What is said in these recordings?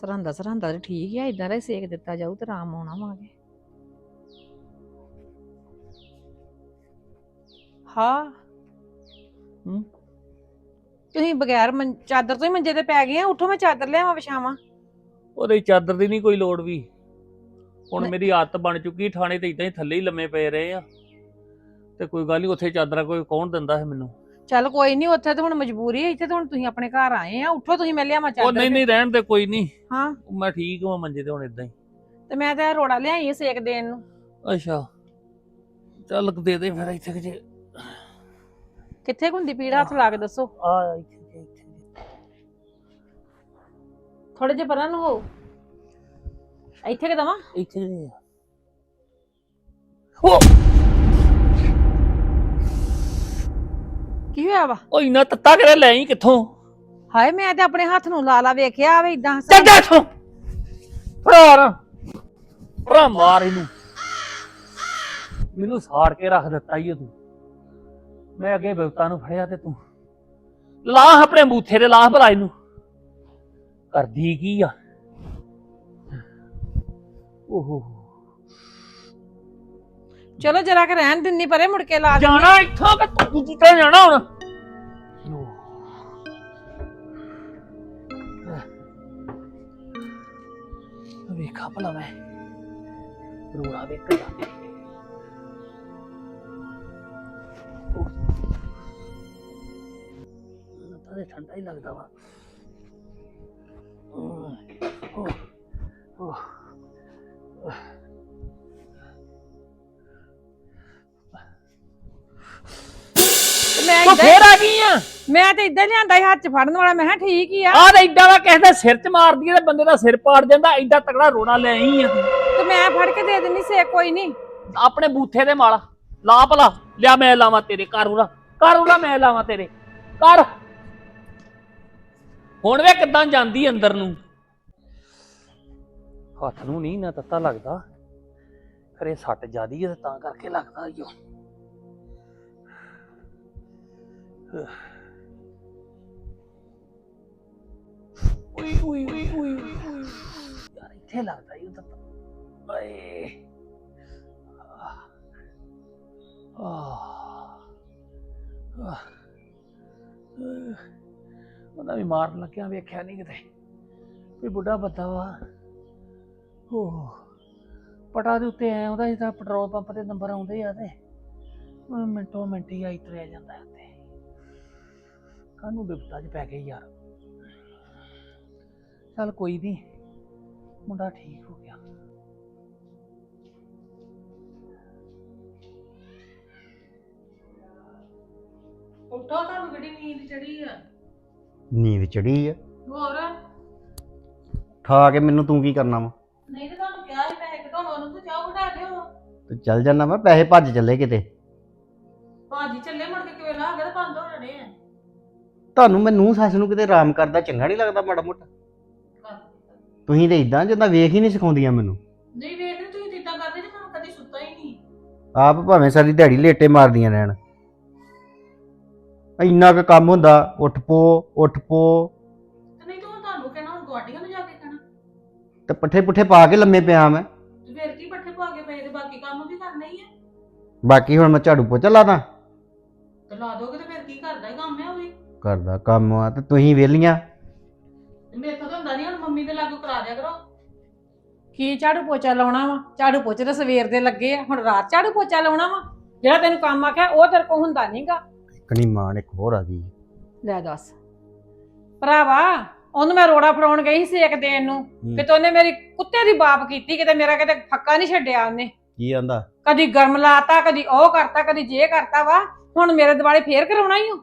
ਸਰਹੰਦਾ ਸਰਹੰਦਾ ਤੇ ਠੀਕ ਆ ਇਦਾਂ ਦਾ ਹੀ ਸੇਕ ਦਿੱਤਾ ਜਾਊ ਤੇ ਆਰਾਮ ਆਉਣਾ ਵਾਂਗੇ ਹਾਂ। ਹੂੰ? ਤੁਸੀਂ ਬਗੈਰ ਮੰ- ਚਾਦਰ ਤੋਂ ਹੀ ਮੰਜੇ ਤੇ ਪੈ ਗਏ ਆ ਉੱਠੋ ਮੈਂ ਚਾਦਰ ਲਿਆਵਾਂ ਵਿਛਾਵਾਂ। ਉਹਦੇ ਚਾਦਰ ਦੀ ਨਹੀਂ ਕੋਈ ਲੋੜ ਵੀ। ਹੁਣ ਨਹੀਂ। ਮੇਰੀ ਆਦਤ ਬਣ ਚੁੱਕੀ ਥਾਣੇ ਤੇ ਇਦਾਂ ਹੀ ਥੱਲੇ ਹੀ ਲੰਮੇ ਪਏ ਰਹੇ ਆ। ਤੇ ਕੋਈ ਗੱਲ ਨਹੀਂ ਉੱਥੇ ਚਾਦਰਾਂ ਕੋਈ ਕੌਣ ਦਿੰਦਾ ਹੈ ਮੈਨੂੰ? ਚੱਲ ਕੋਈ ਨਹੀਂ ਉੱਥੇ ਤਾਂ ਹੁਣ ਮਜਬੂਰੀ ਹੈ ਇੱਥੇ ਤਾਂ ਹੁਣ ਤੁਸੀਂ ਆਪਣੇ ਘਰ ਆਏ ਆ ਉੱਠੋ ਤੁਸੀਂ ਮੈਂ ਲਿਆਵਾਂ ਉਹ ਚਾਦਰ ਨਹੀਂ ਨਹੀਂ ਰਹਿਣ ਦੇ ਕੋਈ ਨਹੀਂ ਹਾਂ। ਮੈਂ ਠੀਕ ਹਾਂ ਮੰਜੇ ਤੇ ਹੁਣ ਇਦਾਂ ਹੀ। ਤੇ ਮੈਂ ਤਾਂ ਰੋੜਾ ਲਿਆਈ ਸੇਕ ਦੇਣ ਨੂੰ। ਅੱਛਾ। ਚੱਲ ਦੇ ਦੇ ਫਿਰ ਇੱਥੇ ਕਿ ਜੇ। ਕਿੱਥੇ ਹੁੰਦੀ ਪੀੜ ਹੱਥ ਲਾ ਕੇ ਦੱਸੋ। ਆ ਇੱਥੇ ਇੱਥੇ। ਥੋੜੇ ਜਿਹਾ ਪਰਾਂ ਨੂੰ ਹੋ। ਇੱਥੇ ਕਿ ਦਵਾਂ। ਇੱਥੇ। ਉਹ! ਕੀ ਹੋਇਆ ਵਾ? ਉਹ ਇੰਨਾ ਤੱਤਾ ਕਰੇ ਲੈ ਆਈ ਕਿੱਥੋਂ? ਹਾਏ ਮੈਂ ਤੇ ਆਪਣੇ ਹੱਥ ਨੂੰ ਲਾ ਲਾ ਵੇਖਿਆ ਆਵੇ ਇਦਾਂ ਚੱਲ ਜਾ ਇੱਥੋਂ। ਫੜਾ ਰ ਫੜਾ ਮਾਰ ਇਹਨੂੰ। ਮੈਨੂੰ ਸਾੜ ਕੇ ਰੱਖ ਦਿੱਤਾ ਈ ਓ ਤੂੰ। ਮੈਂ ਅੱਗੇ ਬਿਵਤਾ ਨੂੰ ਫੜਿਆ ਤੇ ਤੂੰ ਲਾਹ ਆਪਣੇ ਬੂਥੇ ਦੇ ਲਾਹ ਭਲਾ ਇਹਨੂੰ। ਕਰਦੀ ਕੀ ਆ? ਓਹੋ। ਚਲੋ ਜਰਾ ਕਿ ਰਹਿਣ ਦਿੰਨੀ ਪਰੇ, ਮੁੜ ਕੇ ਲਾ ਦਿੰਨੀ। ਜਾਣਾ ਇੱਥੋਂ ਕਿ ਤੂੰ ਕਿੱਥੇ ਜਾਣਾ ਹੁਣ? ਵੇਖਾ ਭਲਾ ਮੈਂ। ਰੋੜਾ ਵੇਖਦਾ ਤਾਂ ਤੇ ਠੰਡਾ ਹੀ ਲੱਗਦਾ ਵਾ। ਫੇਰ ਆ ਗਈ ਆ? ਮੈਂ ਤੇ ਇਦਾਂ ਲਿਆਂਦਾ ਸੀ ਹੱਥ 'ਚ ਫੜਨ ਵਾਲਾ ਮੈਂ ਕਿਹਾ ਠੀਕ ਹੀ ਆ। ਆਹ ਤਾਂ ਏਡਾ ਵਾ ਕਿਸੇ ਦਾ ਸਿਰ ਚ ਮਾਰਦੀ ਤੇ ਬੰਦੇ ਦਾ ਸਿਰ ਪਾੜ ਜਾਂਦਾ ਏਡਾ ਤਕੜਾ ਰੋਣਾ ਲੈ ਆਈ ਆ ਤੂੰ। ਤੇ ਮੈਂ ਫੜ ਕੇ ਦੇ ਦਿੰਨੀ ਸੇਕ ਕੋਈ ਨਹੀਂ। ਆਪਣੇ ਬੂਥੇ ਦੇ ਮਾਲਾ ਲਾ ਭਲਾ ਲਿਆ ਮੈਂ ਲਾਵਾਂ ਤੇਰੇ ਘਰ ਉਹਦਾ ਘਰ ਉਹਦਾ ਮੈਂ ਲਾਵਾਂ ਤੇਰੇ ਕਰ ਹੁਣ ਵੇ ਕਿੱਦਾਂ ਜਾਂਦੀ ਅੰਦਰ ਨੂੰ? ਹੱਥ ਨੂੰ ਨਹੀਂ ਨਾ ਤੱਤਾ ਲੱਗਦਾ ਖਰੇ ਸੱਟ ਜਿਆਦੀ ਹੈ ਤੇ ਤਾਂ ਕਰਕੇ ਲੱਗਦਾ ਈਓ ਉਈ ਉਈ ਉਈ ਉਈ ਉਈ ਯਾਰ, ਇੱਥੇ ਲੱਗਦਾ ਈ ਤਾਂ। ਏ ਆਹ। ਉਹਦਾ ਵੀ ਮਾਰਨ ਲੱਗਿਆ, ਵੇਖਿਆ ਨਹੀਂ ਕਿਤੇ। ਵੀ ਬੁੱਢਾ ਬੱਦਾ ਵਾ। ਉਹ ਪਟਾ ਦੇ ਉੱਤੇ ਐ, ਉਹਦਾ ਜਿੱਦਾਂ ਪੈਟਰੋਲ ਪੰਪ ਤੇ ਨੰਬਰ ਆਉਂਦੇ ਆ ਤੇ। ਉਹ ਮਿੰਟੋ ਮਿੰਟ ਹੀ ਆਈ ਤੁਰਿਆ ਜਾਂਦਾ ਹੈ ਕਾਹਨੂੰ ਬਿਪਤਾ 'ਚ ਪੈ ਗਈ ਯਾਰ? ਚੱਲ ਕੋਈ ਨਹੀਂ ਮੁੰਡਾ ਠੀਕ ਹੋ ਗਿਆ। ਉੱਠੋ ਤੁਹਾਨੂੰ ਕਿਹੜੀ ਨੀਂਦ ਚੜੀ ਆ? ਨੀਂਦ ਚੜੀ ਆ। ਹੋਰ? ਠਾ ਕੇ ਮੈਨੂੰ ਤੂੰ ਕੀ ਕਰਨਾ ਵਾ? ਨਹੀਂ ਤੇ ਤੁਹਾਨੂੰ ਕਿਹਾ ਸੀ ਪੈਸੇ ਘਟਾਉਣ ਉਹਨੂੰ ਤੇ ਚਾਹ ਘਟਾ ਲਿਓ ਤੇ ਚੱਲ ਜਾਣਾ ਮੈਂ ਪੈਸੇ ਭੱਜ ਚੱਲੇ ਕਿਤੇ। ਭਾਜੀ ਚੱਲੇ ਮੁੜ ਕੇ ਕਿਵੇਂ ਲਾ ਗਿਆ ਬੰਦ ਹੋ ਜਾਣੇ ਆ। ਤੁਹਾਨੂੰ ਮੈਨੂੰ ਸੱਸ ਨੂੰ ਕਿਤੇ ਆਰਾਮ ਕਰਦਾ ਚੰਗਾ ਨਹੀਂ ਲੱਗਦਾ ਮਾੜਾ ਮੋਟਾ? ਤੁਸੀਂ ਤੇ ਇਦਾਂ ਜਿੱਦਾਂ ਵੇਖ ਹੀ ਨਹੀਂ ਸਿਖਾਉਂਦੀਆਂ ਮੈਨੂੰ। ਨਹੀਂ ਵੇਖ ਲਈ ਤੁਸੀਂ ਤਿੱਦਾਂ ਕਰਦੇ ਜੇ ਮੈਂ ਕਦੀ ਸੁੱਤਾ ਹੀ ਨਹੀਂ। ਆਪ ਭਾਵੇਂ ਸਾਰੀ ਦਿਹਾੜੀ ਲੇਟੇ ਮਾਰਦੀਆਂ ਰਹਿਣ। ਇੰਨਾ ਕੁ ਕੰਮ ਹੁੰਦਾ ਉੱਠ ਪੋ ਉੱਠ ਪੋ। ਤੇ ਨਹੀਂ ਤੂੰ ਤੁਹਾਨੂੰ ਕਹਿਣਾ ਹੁਣ ਗੁਆਂਢੀਆਂ ਨੂੰ ਜਾ ਕੇ ਕਹਿਣਾ। ਤੇ ਪੱਠੇ ਪੁੱਠੇ ਪਾ ਕੇ ਲੰਮੇ ਪਿਆ ਮੈਂ। ਤੇ ਫਿਰ ਕੀ ਪੱਠੇ ਪਾ ਕੇ ਪਏ ਤੇ ਬਾਕੀ ਕੰਮ ਵੀ ਕਰਨਾ ਹੀ ਹੈ ਬਾਕੀ ਹੁਣ ਮੈਂ ਝਾੜੂ ਪੋਚਾ ਲਾਦਾ। ਤੇ ਲਾ ਦੋਗੇ ਵੀ ਕਰਦਾ ਕੰਮ ਆ ਤੇ ਤੁਸੀਂ ਵਿਹਲੀਆਂ। ਮੇਰੇ ਤੋਂ ਤਾਂ ਹੁੰਦਾ ਨਹੀਂ ਹੁਣ ਮੰਮੀ ਦੇ ਲਾਗੂ ਕਰਾ ਦਿਆ ਕਰੋ। ਕੀ ਝਾੜੂ ਪੋਚਾ ਲਾਉਣਾ ਵਾ? ਝਾੜੂ ਪੋਚੇ ਤਾਂ ਸਵੇਰ ਦੇ ਲੱਗੇ ਆ ਹੁਣ ਰਾਤ ਝਾੜੂ ਪੋਚਾ ਲਾਉਣਾ ਵਾ? ਜਿਹੜਾ ਤੈਨੂੰ ਕੰਮ ਆਖਿਆ ਉਹ ਤੇਰੇ ਕੋਲ ਹੁੰਦਾ ਨਹੀਂਗਾ ਕਣੀ ਮਾਂ ਨੇ ਇੱਕ ਹੋਰ ਆ ਗਈ। ਲੈ ਦੱਸ। ਭਰਾਵਾ ਉਹਨੂੰ ਮੈਂ ਰੋੜਾ ਫੜਾਉਣ ਗਈ ਸੀ ਸੇਕ ਦੇਣ ਨੂੰ। ਕਿਤੇ ਉਹਨੇ ਮੇਰੀ ਕੁੱਤੇ ਦੀ ਬਾਪ ਕੀਤੀ ਕਿਤੇ ਮੇਰਾ ਕਿਤੇ ਫੱਕਾ ਨਹੀਂ ਛੱਡਿਆ ਉਹਨੇ। ਕੀ ਆਂਦਾ? ਕਦੀ ਗਰਮ ਲਾਤਾ ਕਦੀ ਉਹ ਕਰਤਾ ਕਦੀ ਜੇ ਕਰਤਾ ਵਾ। ਹੁਣ ਮੇਰੇ ਦਿਵਾਲੇ ਫੇਰ ਕਰਾਉਣਾ ਹੀ ਓ।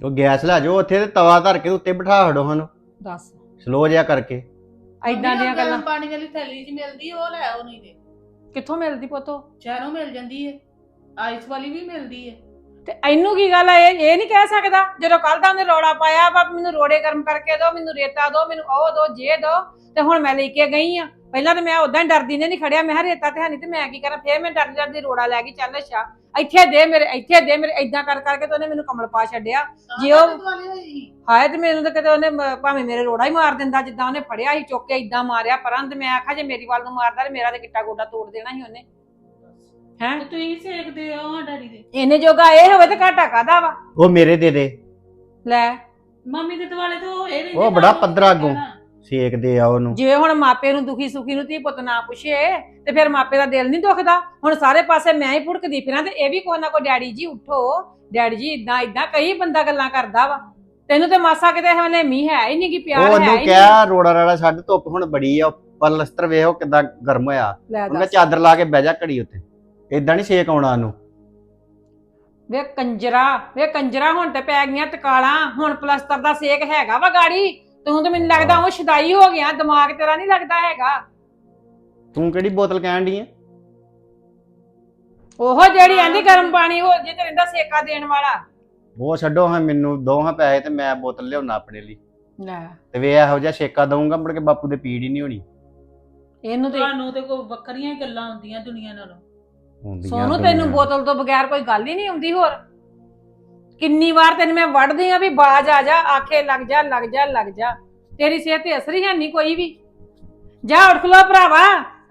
ਉਹ ਗੈਸ ਲੈ ਜਾਓ ਉੱਥੇ ਤੇ ਤਵਾ ਧਰ ਕੇ ਉੱਤੇ ਬਿਠਾ ਹੜੋ ਸਾਨੂੰ। ਦੱਸ। ਸਲੋ ਜਿਹਾ ਕਰਕੇ। ਐਦਾਂ ਦੀਆਂ ਗੱਲਾਂ। ਪਾਣੀ ਵਾਲੀ ਥੈਲੀ 'ਚ ਮਿਲਦੀ ਉਹ ਲੈ ਆਓ ਨਹੀਂ ਤੇ। ਕਿੱਥੋਂ ਮਿਲਦੀ ਪੁੱਤੋ ਸ਼ਹਿਰੋਂ ਮਿਲ ਜਾਂਦੀ ਹੈ ਆਈਸ ਵਾਲੀ ਵੀ ਮਿਲਦੀ ਹੈ ਤੇ ਇਹਨੂੰ ਕੀ ਗੱਲ ਹੈ ਇਹ ਇਹ ਨਹੀਂ ਕਹਿ ਸਕਦਾ ਜਦੋਂ ਕੱਲ ਦਾ ਉਹਨੇ ਰੋੜਾ ਪਾਇਆ ਵਾ ਮੈਨੂੰ ਰੋੜੇ ਗਰਮ ਕਰਕੇ ਦਿਓ ਮੈਨੂੰ ਰੇਤਾ ਦਿਓ ਮੈਨੂੰ ਉਹ ਦਿਓ ਜੇ ਦਿਓ ਤੇ ਹੁਣ ਮੈਂ ਲੈ ਕੇ ਗਈ ਆ। ਪਹਿਲਾਂ ਤੇ ਮੈਂ ਉਦਾਂ ਹੀ ਡਰਦੀ ਨੇ ਨਹੀਂ ਖੜਿਆ ਮੈਂ ਕਿਹਾ ਰੇਤਾ ਤੇ ਹੈ ਨਹੀਂ ਤੇ ਮੈਂ ਕੀ ਕਰਾਂ ਫੇਰ ਮੈਂ ਡਰਦੀ ਡਰਦੀ ਰੋੜਾ ਲੈ ਗਈ ਚੱਲ ਅੱਛਾ। ਇੱਥੇ ਦੇ ਮੇਰੇ ਇੱਥੇ ਦੇ ਮੇਰੇ ਇਦਾਂ ਕਰ ਕਰਕੇ ਤੇ ਉਹਨੇ ਮੈਨੂੰ ਕਮਲ ਪਾ ਛੱਡਿਆ। ਜੇ ਉਹ-। ਹਾਏ ਤੇ ਮੈਨੂੰ ਤਾਂ ਕਿਤੇ ਉਹਨੇ ਮ- ਭਾਵੇਂ ਮੇਰੇ ਰੋੜਾ ਹੀ ਮਾਰ ਦਿੰਦਾ ਜਿੱਦਾਂ ਉਹਨੇ ਫੜਿਆ ਸੀ ਚੁੱਕ ਕੇ ਇਦਾਂ ਮਾਰਿਆ ਪਰਾਂ ਤੇ ਮੈਂ ਆਖਾ ਜੇ ਮੇਰੀ ਵੱਲ ਨੂੰ ਮਾਰਦਾ ਤੇ ਮੇਰਾ ਤੇ ਗਿੱਟਾ ਗੋਡਾ ਤੋੜ ਦੇਣਾ ਸੀ ਉਹਨੇ। ਹੈ? ਤੇ ਤੁਸੀਂ ਸੇਕਦੇ ਹੋ ਡੈਡੀ ਦੇ? ਇਹਨੇ ਜੋਗਾ ਇਹ ਹੋਵੇ ਤੇ ਘਾਟਾ ਕਾਦਾ ਵਾ? ਉਹ ਮੇਰੇ ਦੇ ਦੇ। ਲੈ। ਮੰਮੀ ਦੇ ਦੁਆਲੇ ਤੋਂ ਹੋਏ ਰਹਿੰਦੇ ਉਹ ਬੜਾ ਨਾਲ ਪੱਧਰਾ ਅੱਗੋਂ। ਕਹਿਣਾ। ਸੇਕਦੇ ਆ ਉਹਨੂੰ। ਜੇ ਹੁਣ ਮਾਪੇ ਨੂੰ ਦੁਖੀ ਸੁਖੀ ਨੂੰ ਧੀ ਪੁੱਤ ਨਾ ਪੁੱਛੇ ਤੇ ਫਿਰ ਮਾਪੇ ਦਾ ਦਿਲ ਨਹੀਂ ਦੁਖਦਾ। ਹੁਣ ਸਾਰੇ ਪਾਸੇ ਮੈਂ ਹੀ ਭੁੜਕਦੀ ਫਿਰਾਂ ਤੇ ਇਹ ਵੀ ਕੋਈ ਨਾ ਕੋਈ ਡੈਡੀ ਜੀ ਉਠੋ। ਡੈਡੀ ਜੀ ਇਦਾਂ ਇਦਾਂ ਕਈ ਬੰਦਾ ਗੱਲਾਂ ਕਰਦਾ ਵਾ। ਤੈਨੂੰ ਤੇ ਮਾਸਾ ਕਿਤੇ ਹਲੇ ਮੀਂਹ ਹੈ ਹੀ ਨਹੀਂ ਕਿ ਪਿਆਰ ਹੈ ਉਹਨੂੰ ਹੀ ਨਹੀਂ। ਕਿਹਾ ਰੋੜਾ ਰਾੜਾ ਛੱਡ ਧੁੱਪ ਹੁਣ ਬੜੀ ਆ ਪਲਸਤਰ ਵੇਖੋ ਕਿਦਾਂ ਗਰਮ ਹੋਇਆ। ਲੈ ਉਹਨੇ ਦੱਸ। ਚਾਦਰ ਲਾ ਕੇ ਬਹਿ ਜਾ ਘੜੀ ਉੱਤੇ ਇਦਾਂ ਨਹੀਂ ਸੇਕ ਆਉਣਾ ਉਹਨੂੰ। ਵੇ ਕੰਜਰਾ ਵੇ ਕੰਜਰਾ ਹੁਣ ਤੇ ਪੈ ਗਈਆਂ ਟਕਾਲਾਂ ਹੁਣ ਪਲਸਤਰ ਦਾ ਸੇਕ ਹੈਗਾ ਵਾ ਗਾੜੀ। ਤੂੰ ਤਾਂ ਮੈਨੂੰ ਲੱਗਦਾ ਉਹ ਸ਼ਦਾਈ ਹੋ ਗਿਆ ਦਿਮਾਗ ਤੇਰਾ ਨਹੀਂ ਲੱਗਦਾ ਹੈਗਾ। ਤੂੰ ਕਿਹੜੀ ਬੋਤਲ ਕਹਿਣ ਦੀ ਹੈ ਉਹ ਜਿਹੜੀ ਆਂਦੀ ਗਰਮ ਪਾਣੀ ਹੋ ਜੇ ਤੇ ਰਹਿੰਦਾ ਸੇਕਾ ਦੇਣ ਵਾਲਾ। ਉਹ ਛੱਡੋ ਹਾਂ ਮੈਨੂੰ ਦੋ ਹਾਂ ਪੈਸੇ ਤੇ ਮੈਂ ਬੋਤਲ ਲਿਆਉਣਾ ਆਪਣੇ ਲਈ। ਲੈ। ਤੇ ਵੇ ਇਹੋ ਜਿਹਾ ਛੇਕਾ ਦਊਂਗਾ ਮੁੜ ਕੇ ਬਾਪੂ ਦੇ ਪੀੜ ਹੀ ਨਹੀਂ ਹੋਣੀ। ਇਹਨੂੰ ਤੇ ਤੁਹਾਨੂੰ ਤੇ ਕੋਈ ਵੱਖਰੀਆਂ ਹੀ ਗੱਲਾਂ ਹੁੰਦੀਆਂ ਦੁਨੀਆ ਨਾਲੋਂ। ਹੁੰਦੀਆਂ ਸੋਨੂੰ। ਤੈਨੂੰ ਬੋਤਲ ਤੋਂ ਬਗੈਰ ਕੋਈ ਗੱਲ ਹੀ ਨਹੀਂ ਆਉਂਦੀ ਹੋਰ। ਕਿੰਨੀ ਵਾਰ ਤੈਨੂੰ ਮੈਂ ਵੜਦੀ ਆ ਵੀ ਬਾਜ ਆ ਜਾ ਆਖੇ ਲੱਗ ਜਾ ਲੱਗ ਜਾ ਲੱਗ ਜਾ। ਤੇਰੀ ਸਿਹਤ ਤੇ ਅਸਰ ਹੀ ਹੈ ਨਹੀਂ ਕੋਈ ਵੀ। ਜਾ ਉੱਠ ਖਲੋ ਭਰਾਵਾ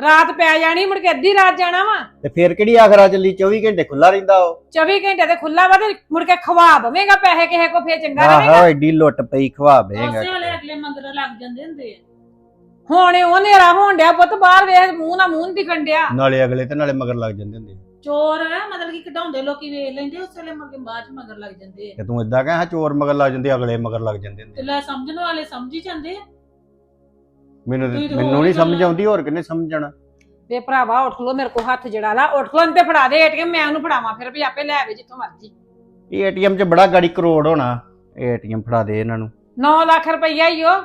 ਰਾਤ ਪੈ ਜਾਣੀ ਮੁੜ ਕੇ ਅੱਧੀ ਰਾਤ ਜਾਣਾ ਵਾ। ਤੇ ਫੇਰ ਕਿਹੜੀ ਆਖਰਾ ਚੱਲੀ? 24 ਘੰਟੇ ਖੁੱਲਾ ਰਹਿੰਦਾ ਉਹ। 24 ਘੰਟੇ ਤੇ ਖੁੱਲਾ ਵਾ ਤੇ ਮੁੜ ਕੇ ਖਵਾ ਬਵੇਂਗਾ ਪੈਸੇ ਕਿਸੇ ਕੋ ਫੇਰ ਚੰਗਾ ਰਹੇਗਾ। ਆਹੋ ਏਡੀ ਲੁੱਟ ਪਈ ਖਵਾ ਬੇਗਾ ਉਸੇ ਵਾਲੇ ਅਗਲੇ ਮੰਗਰ ਲੱਗ ਜਾਂਦੇ ਹੁੰਦੇ ਆ। ਹੁਣ ਉਹ ਹਨੇਰਾ ਹੋਣ ਡਿਆ ਪੁੱਤ ਬਾਹਰ ਵੇਖ ਮੂੰਹ ਨਾਲ ਮੂੰਹ ਨੀ ਦਿਖਣ ਡਿਆ। ਨਾਲੇ ਅਗਲੇ ਤੇ ਨਾਲੇ ਮਗਰ ਲੱਗ ਜਾਂਦੇ ਹੁੰਦੇ ਚੋਰ ਮਤਲਬ ਕਿ ਕਢਾਉਂਦੇ ਲੋਕੀ ਵੇਖ ਲੈਂਦੇ ਉਸੇ ਵੇਲੇ ਕੇ ਬਾਅਦ ਚ ਮਗਰ ਲੱਗ ਜਾਂਦੇ ਆ। ਤੇ ਤੂੰ ਇਦਾਂ ਕਹਾਂ ਚੋਰ ਮਗਰ ਲੱਗ ਜਾਂਦੇ ਅਗਲੇ ਮਗਰ ਲੱਗ ਜਾਂਦੇ ਹੁੰਦੇ ਤੇ ਲੈ ਸਮਝਣ ਵਾਲੇ ਸਮਝ ਹੀ ਜਾਂਦੇ ਆ। ਮੈਨੂੰ ਤੁਸੀਂ ਮੈਨੂੰ ਹੋਰ ਨਹੀਂ ਸਮਝ ਗੱਲਾਂ- ਆਉਂਦੀ ਹੋਰ ਕਿੰਨੇ ਸਮਝਣਾ? ਵੇ ਭਰਾਵਾ ਉੱਠ ਲੋ ਮੇਰੇ ਕੋ ਹੱਥ ਜੜਾ ਲਾ ਉੱਠ ਲੋ ਤੇ ਫੜਾ ਦੇ ਏਟੀਐਮ ਮੈਂ ਉਹਨੂੰ ਫੜਾਵਾਂ ਫਿਰ ਵੀ ਆਪੇ ਲੈ ਆਵੇ ਜਿੱਥੋਂ ਮਰਜ਼ੀ। ਇਹ ਏਟੀਐਮ 'ਚ ਬੜਾ ਗਾੜੀ ਕਰੋੜ ਹੋਣਾ ਏਟੀਐਮ ਫੜਾ ਦੇ ਇਹਨਾਂ ਨੂੰ। 9 ਲੱਖ ਰੁਪਈਆ ਹੀ ਉਹ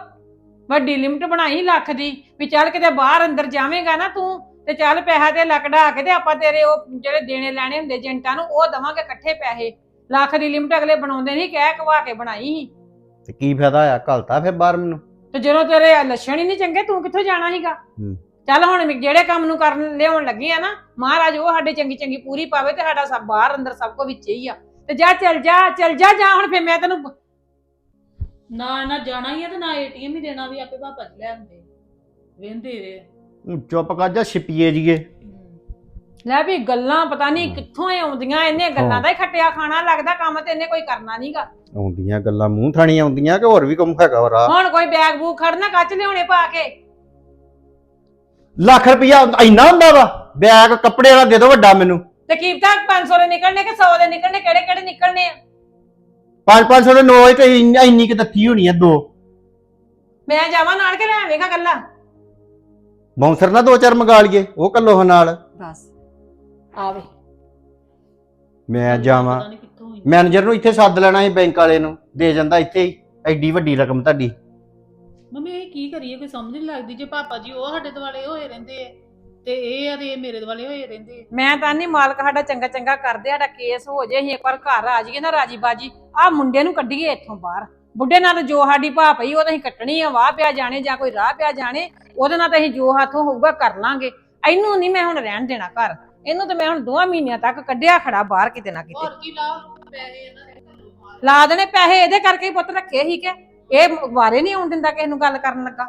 ਵੱਡੀ ਲਿਮਟ ਬਣਾਈ ਲੱਖ ਦੀ ਵੀ ਚੱਲ ਕਿਤੇ ਬਾਹਰ ਅੰਦਰ ਜਾਵੇਂਗਾ ਨਾ ਤੂੰ ਤੇ ਚੱਲ ਪੈਸਾ ਤੇ ਲਕੜਾ ਕੇ ਤੇ ਆਪਾਂ ਤੇਰੇ ਉਹ ਜਿਹੜੇ ਦੇਣੇ ਲੈਣੇ ਹੁੰਦੇ ਏਜੰਟਾਂ ਨੂੰ ਉਹ ਦਵਾਂਗੇ ਇਕੱਠੇ ਪੈਸੇ। ਲੱਖ ਦੀ ਲਿਮਟ ਅਗਲੇ ਬਣਾਉਂਦੇ ਨਹੀਂ ਕਹਿ ਕਵਾ ਕੇ ਬਣਾਈ ਸੀ। ਤੇ ਕੀ ਫਾਇਦਾ ਹੋਇਆ? ਘਲਤਾ ਫਿਰ ਬਾਹਰ ਮੈਨੂੰ। ਤੇ ਜਦੋਂ ਤੇਰੇ ਲੱਛਣ ਹੀ ਨਹੀਂ ਚੰਗੇ ਤੂੰ ਕਿੱਥੋਂ ਜਾਣਾ ਸੀਗਾ? ਹੂੰ। ਚੱਲ ਹੁਣ ਵੀ ਜਿਹੜੇ ਕੰਮ ਨੂੰ ਕਰਨ ਲਿਆਉਣ ਲੱਗੇ ਆ ਨਾ ਮਹਾਰਾਜ ਉਹ ਸਾਡੇ ਚੰਗੀ ਚੰਗੀ ਪੂਰੀ ਪਾਵੇ ਤੇ ਸਾਡਾ ਸਭ ਬਾਹਰ ਅੰਦਰ ਸਭ ਕੋ ਵਿੱਚ ਹੀ ਆ। ਤੇ ਜਾ ਚੱਲ ਜਾ ਚੱਲ ਜਾ ਜਾ ਹੁਣ ਫੇਰ ਮੈਂ ਤੈਨੂੰ ਨਾ ਨਾ ਜਾਣਾ ਹੀ ਆ ਤੇ ਨਾ ਏਟੀਐਮ ਹੀ ਦੇਣਾ ਵੀ ਆਪੇ ਪਾਪਾ ਲੈ ਆਉਂਦੇ। ਵੇਂਦੇ ਰੇ ਤੂੰ ਚੁੱਪ ਕਰ ਜਾ ਛਿਪੀਏ ਜੀਏ। ਲੈ ਵੀ ਗੱਲਾਂ ਪਤਾ ਨਹੀਂ ਕਿੱਥੋਂ ਇਹ ਆਉਂਦੀਆਂ ਇਹਨੇ ਗੱਲਾਂ। ਦਾ ਹੀ ਖੱਟਿਆ ਖਾਣਾ ਲੱਗਦਾ ਕੰਮ ਤੇ ਇਹਨੇ ਕੋਈ ਕਰਨਾ ਨਹੀਂਗਾ ਆਉਂਦੀਆਂ ਗੱਲਾਂ ਮੂੰਹ ਥਾਣੀ ਆਉਂਦੀਆਂ ਕਿ ਹੋਰ ਵੀ ਕੰਮ ਹੈਗਾ ਵਾ ਰਾਹ? ਹੁਣ ਕੋਈ ਬੈਗ ਬੂਗ ਖੜਨਾ ਕੱਚ ਲਿਆਉਣੇ ਪਾ ਕੇ। ਲੱਖ ਰੁਪਇਆ ਇੰਨਾ ਹੁੰਦਾ ਵਾ? ਬੈਗ ਕੱਪੜੇ ਵਾਲਾ ਦੇ ਦੋ ਵੱਡਾ ਮੈਨੂੰ। ਤੇ ਕੀਮਤਾਂ 500 ਦੇ ਨਿਕਲਣੇ ਕਿ 100 ਦੇ ਨਿਕਲਣੇ ਕਿਹੜੇ ਕਿਹੜੇ ਨਿਕਲਣੇ ਆ? 5-500 ਦੇ ਨੋਟ ਤੇ ਇੰਨੀ ਇੰਨੀ ਕਿ ਦਿੱਤੀ ਹੋਣੀ ਆ ਦੋ। ਮੈਂ ਜਾਵਾਂ ਨਾਲ ਕੇ ਲੈ ਆਵੇਂਗਾ ਗੱਲਾਂ? ਬਾਉਂਸਰ ਨਾ ਦੋ ਚਾਰ ਮੰਗਾ ਲਈਏ ਉਹ ਕੱਲੋ ਨਾਲ। ਬਸ ਆਵੇ। ਮੈਂ ਜਾਵਾਂ। ਪਤਾ ਨੀ ਕਿੱਥੋਂ ਹੋਈ। ਮੈਨੇਜਰ ਨੂੰ ਇੱਥੇ ਸੱਦ ਲੈਣਾ ਸੀ ਬੈਂਕ ਵਾਲੇ ਨੂੰ ਦੇ ਜਾਂਦਾ ਇੱਥੇ ਹੀ ਐਡੀ ਵੱਡੀ ਰਕਮ ਤੁਹਾਡੀ। ਮੰਮੀ ਇਹ ਕੀ ਕਰੀਏ ਕੋਈ ਸਮਝ ਨਹੀਂ ਲੱਗਦੀ। ਜੇ ਪਾਪਾ ਜੀ ਉਹ ਸਾਡੇ ਦੁਆਲੇ ਹੋਏ ਰਹਿੰਦੇ ਆ ਤੇ ਇਹ ਆ ਤੇ ਇਹ ਮੇਰੇ ਦੁਆਲੇ ਹੋਏ ਰਹਿੰਦੇ ਆ। ਮੈਂ ਤਾਂ ਨਹੀਂ ਮਾਲਕ ਸਾਡਾ ਚੰਗਾ ਚੰਗਾ ਕਰਦੇ ਸਾਡਾ ਕੇਸ ਹੋ ਜੇ ਅਸੀਂ ਇੱਕ ਵਾਰ ਘਰ ਆ ਜਾਈਏ ਨਾ ਰਾਜੀ ਬਾਜੀ ਆ ਮੁੰਡੇ ਨੂੰ ਕੱਢੀਏ ਇੱਥੋਂ ਬਾਹਰ। ਬੁੱਢੇ ਨਾਲ ਤਾਂ ਜੋ ਸਾਡੀ ਭਾ ਪਈ ਉਹ ਤਾਂ ਅਸੀਂ ਕੱਟਣੀ ਆ ਵਾਹ ਪਿਆ ਜਾਣੇ ਜਾਂ ਕੋਈ ਰਾਹ ਪਿਆ ਜਾਣੇ ਉਹਦੇ ਨਾਲ ਤਾਂ ਅਸੀਂ ਜੋ ਹੱਥੋਂ ਹੋਊਗਾ ਕਰ ਲਾਂਗੇ। ਇਹਨੂੰ ਨਹੀਂ ਮੈਂ ਹੁਣ ਰਹਿਣ ਦੇਣਾ ਘਰ। ਇਹਨੂੰ ਤਾਂ ਮੈਂ ਹੁਣ ਦੋਵਾਂ ਮਹੀਨਿਆਂ ਤੱਕ ਕੱਢਿਆ ਖੜਾ ਬਾਹਰ ਕਿਤੇ ਨਾ ਕਿਤੇ। ਹੋਰ ਕੀ ਲਾ ਪੈਸੇ ਇਹਨਾਂ ਦੇ ਘਰੋਂ ਬਾਹਰ। ਲਾ ਦੇਣੇ ਪੈਸੇ ਇਹਦੇ ਕਰਕੇ ਹੀ ਪੁੱਤ ਰੱਖੇ ਸੀ ਕਿ। ਇਹ ਵਾਰੇ ਨਹੀਂ ਆਉਣ ਦਿੰਦਾ ਕਿਸੇ ਨੂੰ ਗੱਲ ਕਰਨ ਲੱਗਾ।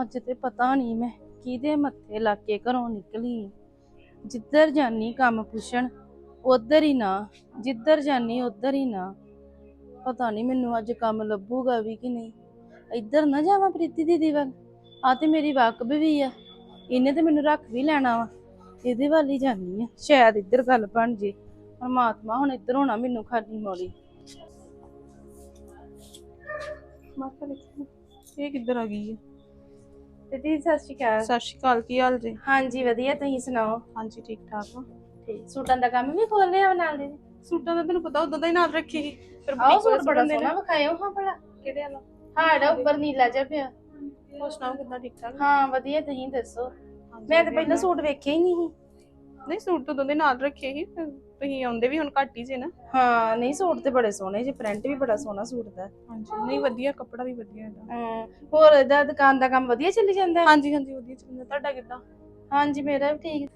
ਅੱਜ ਤੇ ਪਤਾ ਨਹੀਂ ਮੈਂ ਕਿਹਦੇ ਮੱਥੇ ਲੱਗ ਕੇ ਘਰੋਂ ਨਿਕਲੀ। ਜਿੱਧਰ ਜਾਨੀ ਕੰਮ ਪੁੱਛਣ, ਉਧਰ ਹੀ ਨਾ। ਜਿੱਧਰ ਜਾਨੀ, ਉਧਰ ਹੀ ਨਾ। ਪਤਾ ਨਹੀਂ ਮੈਨੂੰ ਅੱਜ ਕੰਮ ਲੱਭੂਗਾ ਵੀ ਕਿ ਨਹੀਂ। ਇੱਧਰ ਨਾ ਜਾਵਾਂ ਪ੍ਰੀਤੀ ਦੀਦੀ ਵੱਲ। ਆ ਤੇ ਮੇਰੀ ਵਾਕਬ ਵੀ ਆ। ਇਹਨੇ ਤੇ ਮੈਨੂੰ ਰੱਖ ਵੀ ਲੈਣਾ ਵਾ। ਇਹਦੇ ਵੱਲ ਹੀ ਜਾਨੀ ਆ। ਸ਼ਾਇਦ ਇੱਧਰ ਗੱਲ ਬਣ ਜੇ। ਪਰਮਾਤਮਾ ਹੁਣ ਇੱਧਰ ਹੋਣਾ ਮੈਨੂੰ ਖਾਲੀ ਮੋੜੀ ਮਾਤਾ ਇਹ ਕਿੱਧਰ ਆ ਗਈ ਹੈ ਦੀਦੀ ਸਤਿ ਸ਼੍ਰੀ ਅਕਾਲ। ਸਤਿ ਸ਼੍ਰੀ ਅਕਾਲ ਕੀ ਹਾਲ ਜੀ? ਹਾਂਜੀ ਵਧੀਆ ਤੁਸੀਂ ਸੁਣਾਓ? ਹਾਂਜੀ ਠੀਕ ਠਾਕ ਹੋ ਠੀਕ ਸੂਟਾਂ ਦਾ ਕੰਮ ਵੀ ਖੋਲ ਲਿਆ ਨਾਲ ਦੇ? ਸੂਟਾਂ ਦਾ ਤੈਨੂੰ ਪਤਾ ਉਦੋਂ ਦਾ ਹੀ ਨਾਲ ਰੱਖੀ ਸੀ ਫਿਰ ਆਹ ਸੂਟ ਬੜਾ। ਸੋਹਣਾ ਵਿਖਾਇਓ ਹਾਂ ਭਲਾ। ਕਿਹੜੇ ਵਾਲਾ? ਹਾੜਾ ਉੱਪਰ ਨੀਲਾ ਜਿਹਾ ਪਿਆ। ਹੋਰ ਸੁਣਾਓ ਕਿੱਦਾਂ ਠੀਕ ਠਾਕ? ਹਾਂ ਵਧੀਆ ਤੁਸੀਂ ਦੱਸੋ? ਮੈਂ ਤਾਂ ਪਹਿਲਾਂ ਸੂਟ ਵੇਖਿਆ ਹੀ ਨਹੀਂ ਸੀ। ਨਹੀਂ ਸੂਟ ਤਾਂ ਦੋਦੇ ਨਾਲ ਰੱਖੇ ਸੀ ਫਿਰ ਤੁਸੀਂ ਆਉਂਦੇ ਵੀ ਹੁਣ ਘੱਟ ਹੀ ਜੇ ਨਾ। ਹਾਂ ਨਹੀਂ ਸੂਟ ਤੇ ਬੜੇ ਸੋਹਣੇ ਜੀ ਪ੍ਰਿੰਟ ਵੀ ਬੜਾ ਸੋਹਣਾ ਸੂਟ ਦਾ। ਹਾਂਜੀ ਨਹੀਂ ਵਧੀਆ ਕੱਪੜਾ ਵੀ ਵਧੀਆ ਇਹਦਾ। ਹਾਂ, ਹੋਰ ਇਹਦਾ ਦੁਕਾਨ ਦਾ ਕੰਮ ਵਧੀਆ ਚੱਲੀ ਜਾਂਦਾ? ਹੈ? ਹਾਂਜੀ ਹਾਂਜੀ ਵਧੀਆ ਚੱਲਦਾ ਤੁਹਾਡਾ ਕਿੱਦਾਂ? ਹਾਂਜੀ ਮੇਰਾ ਵੀ ਠੀਕ।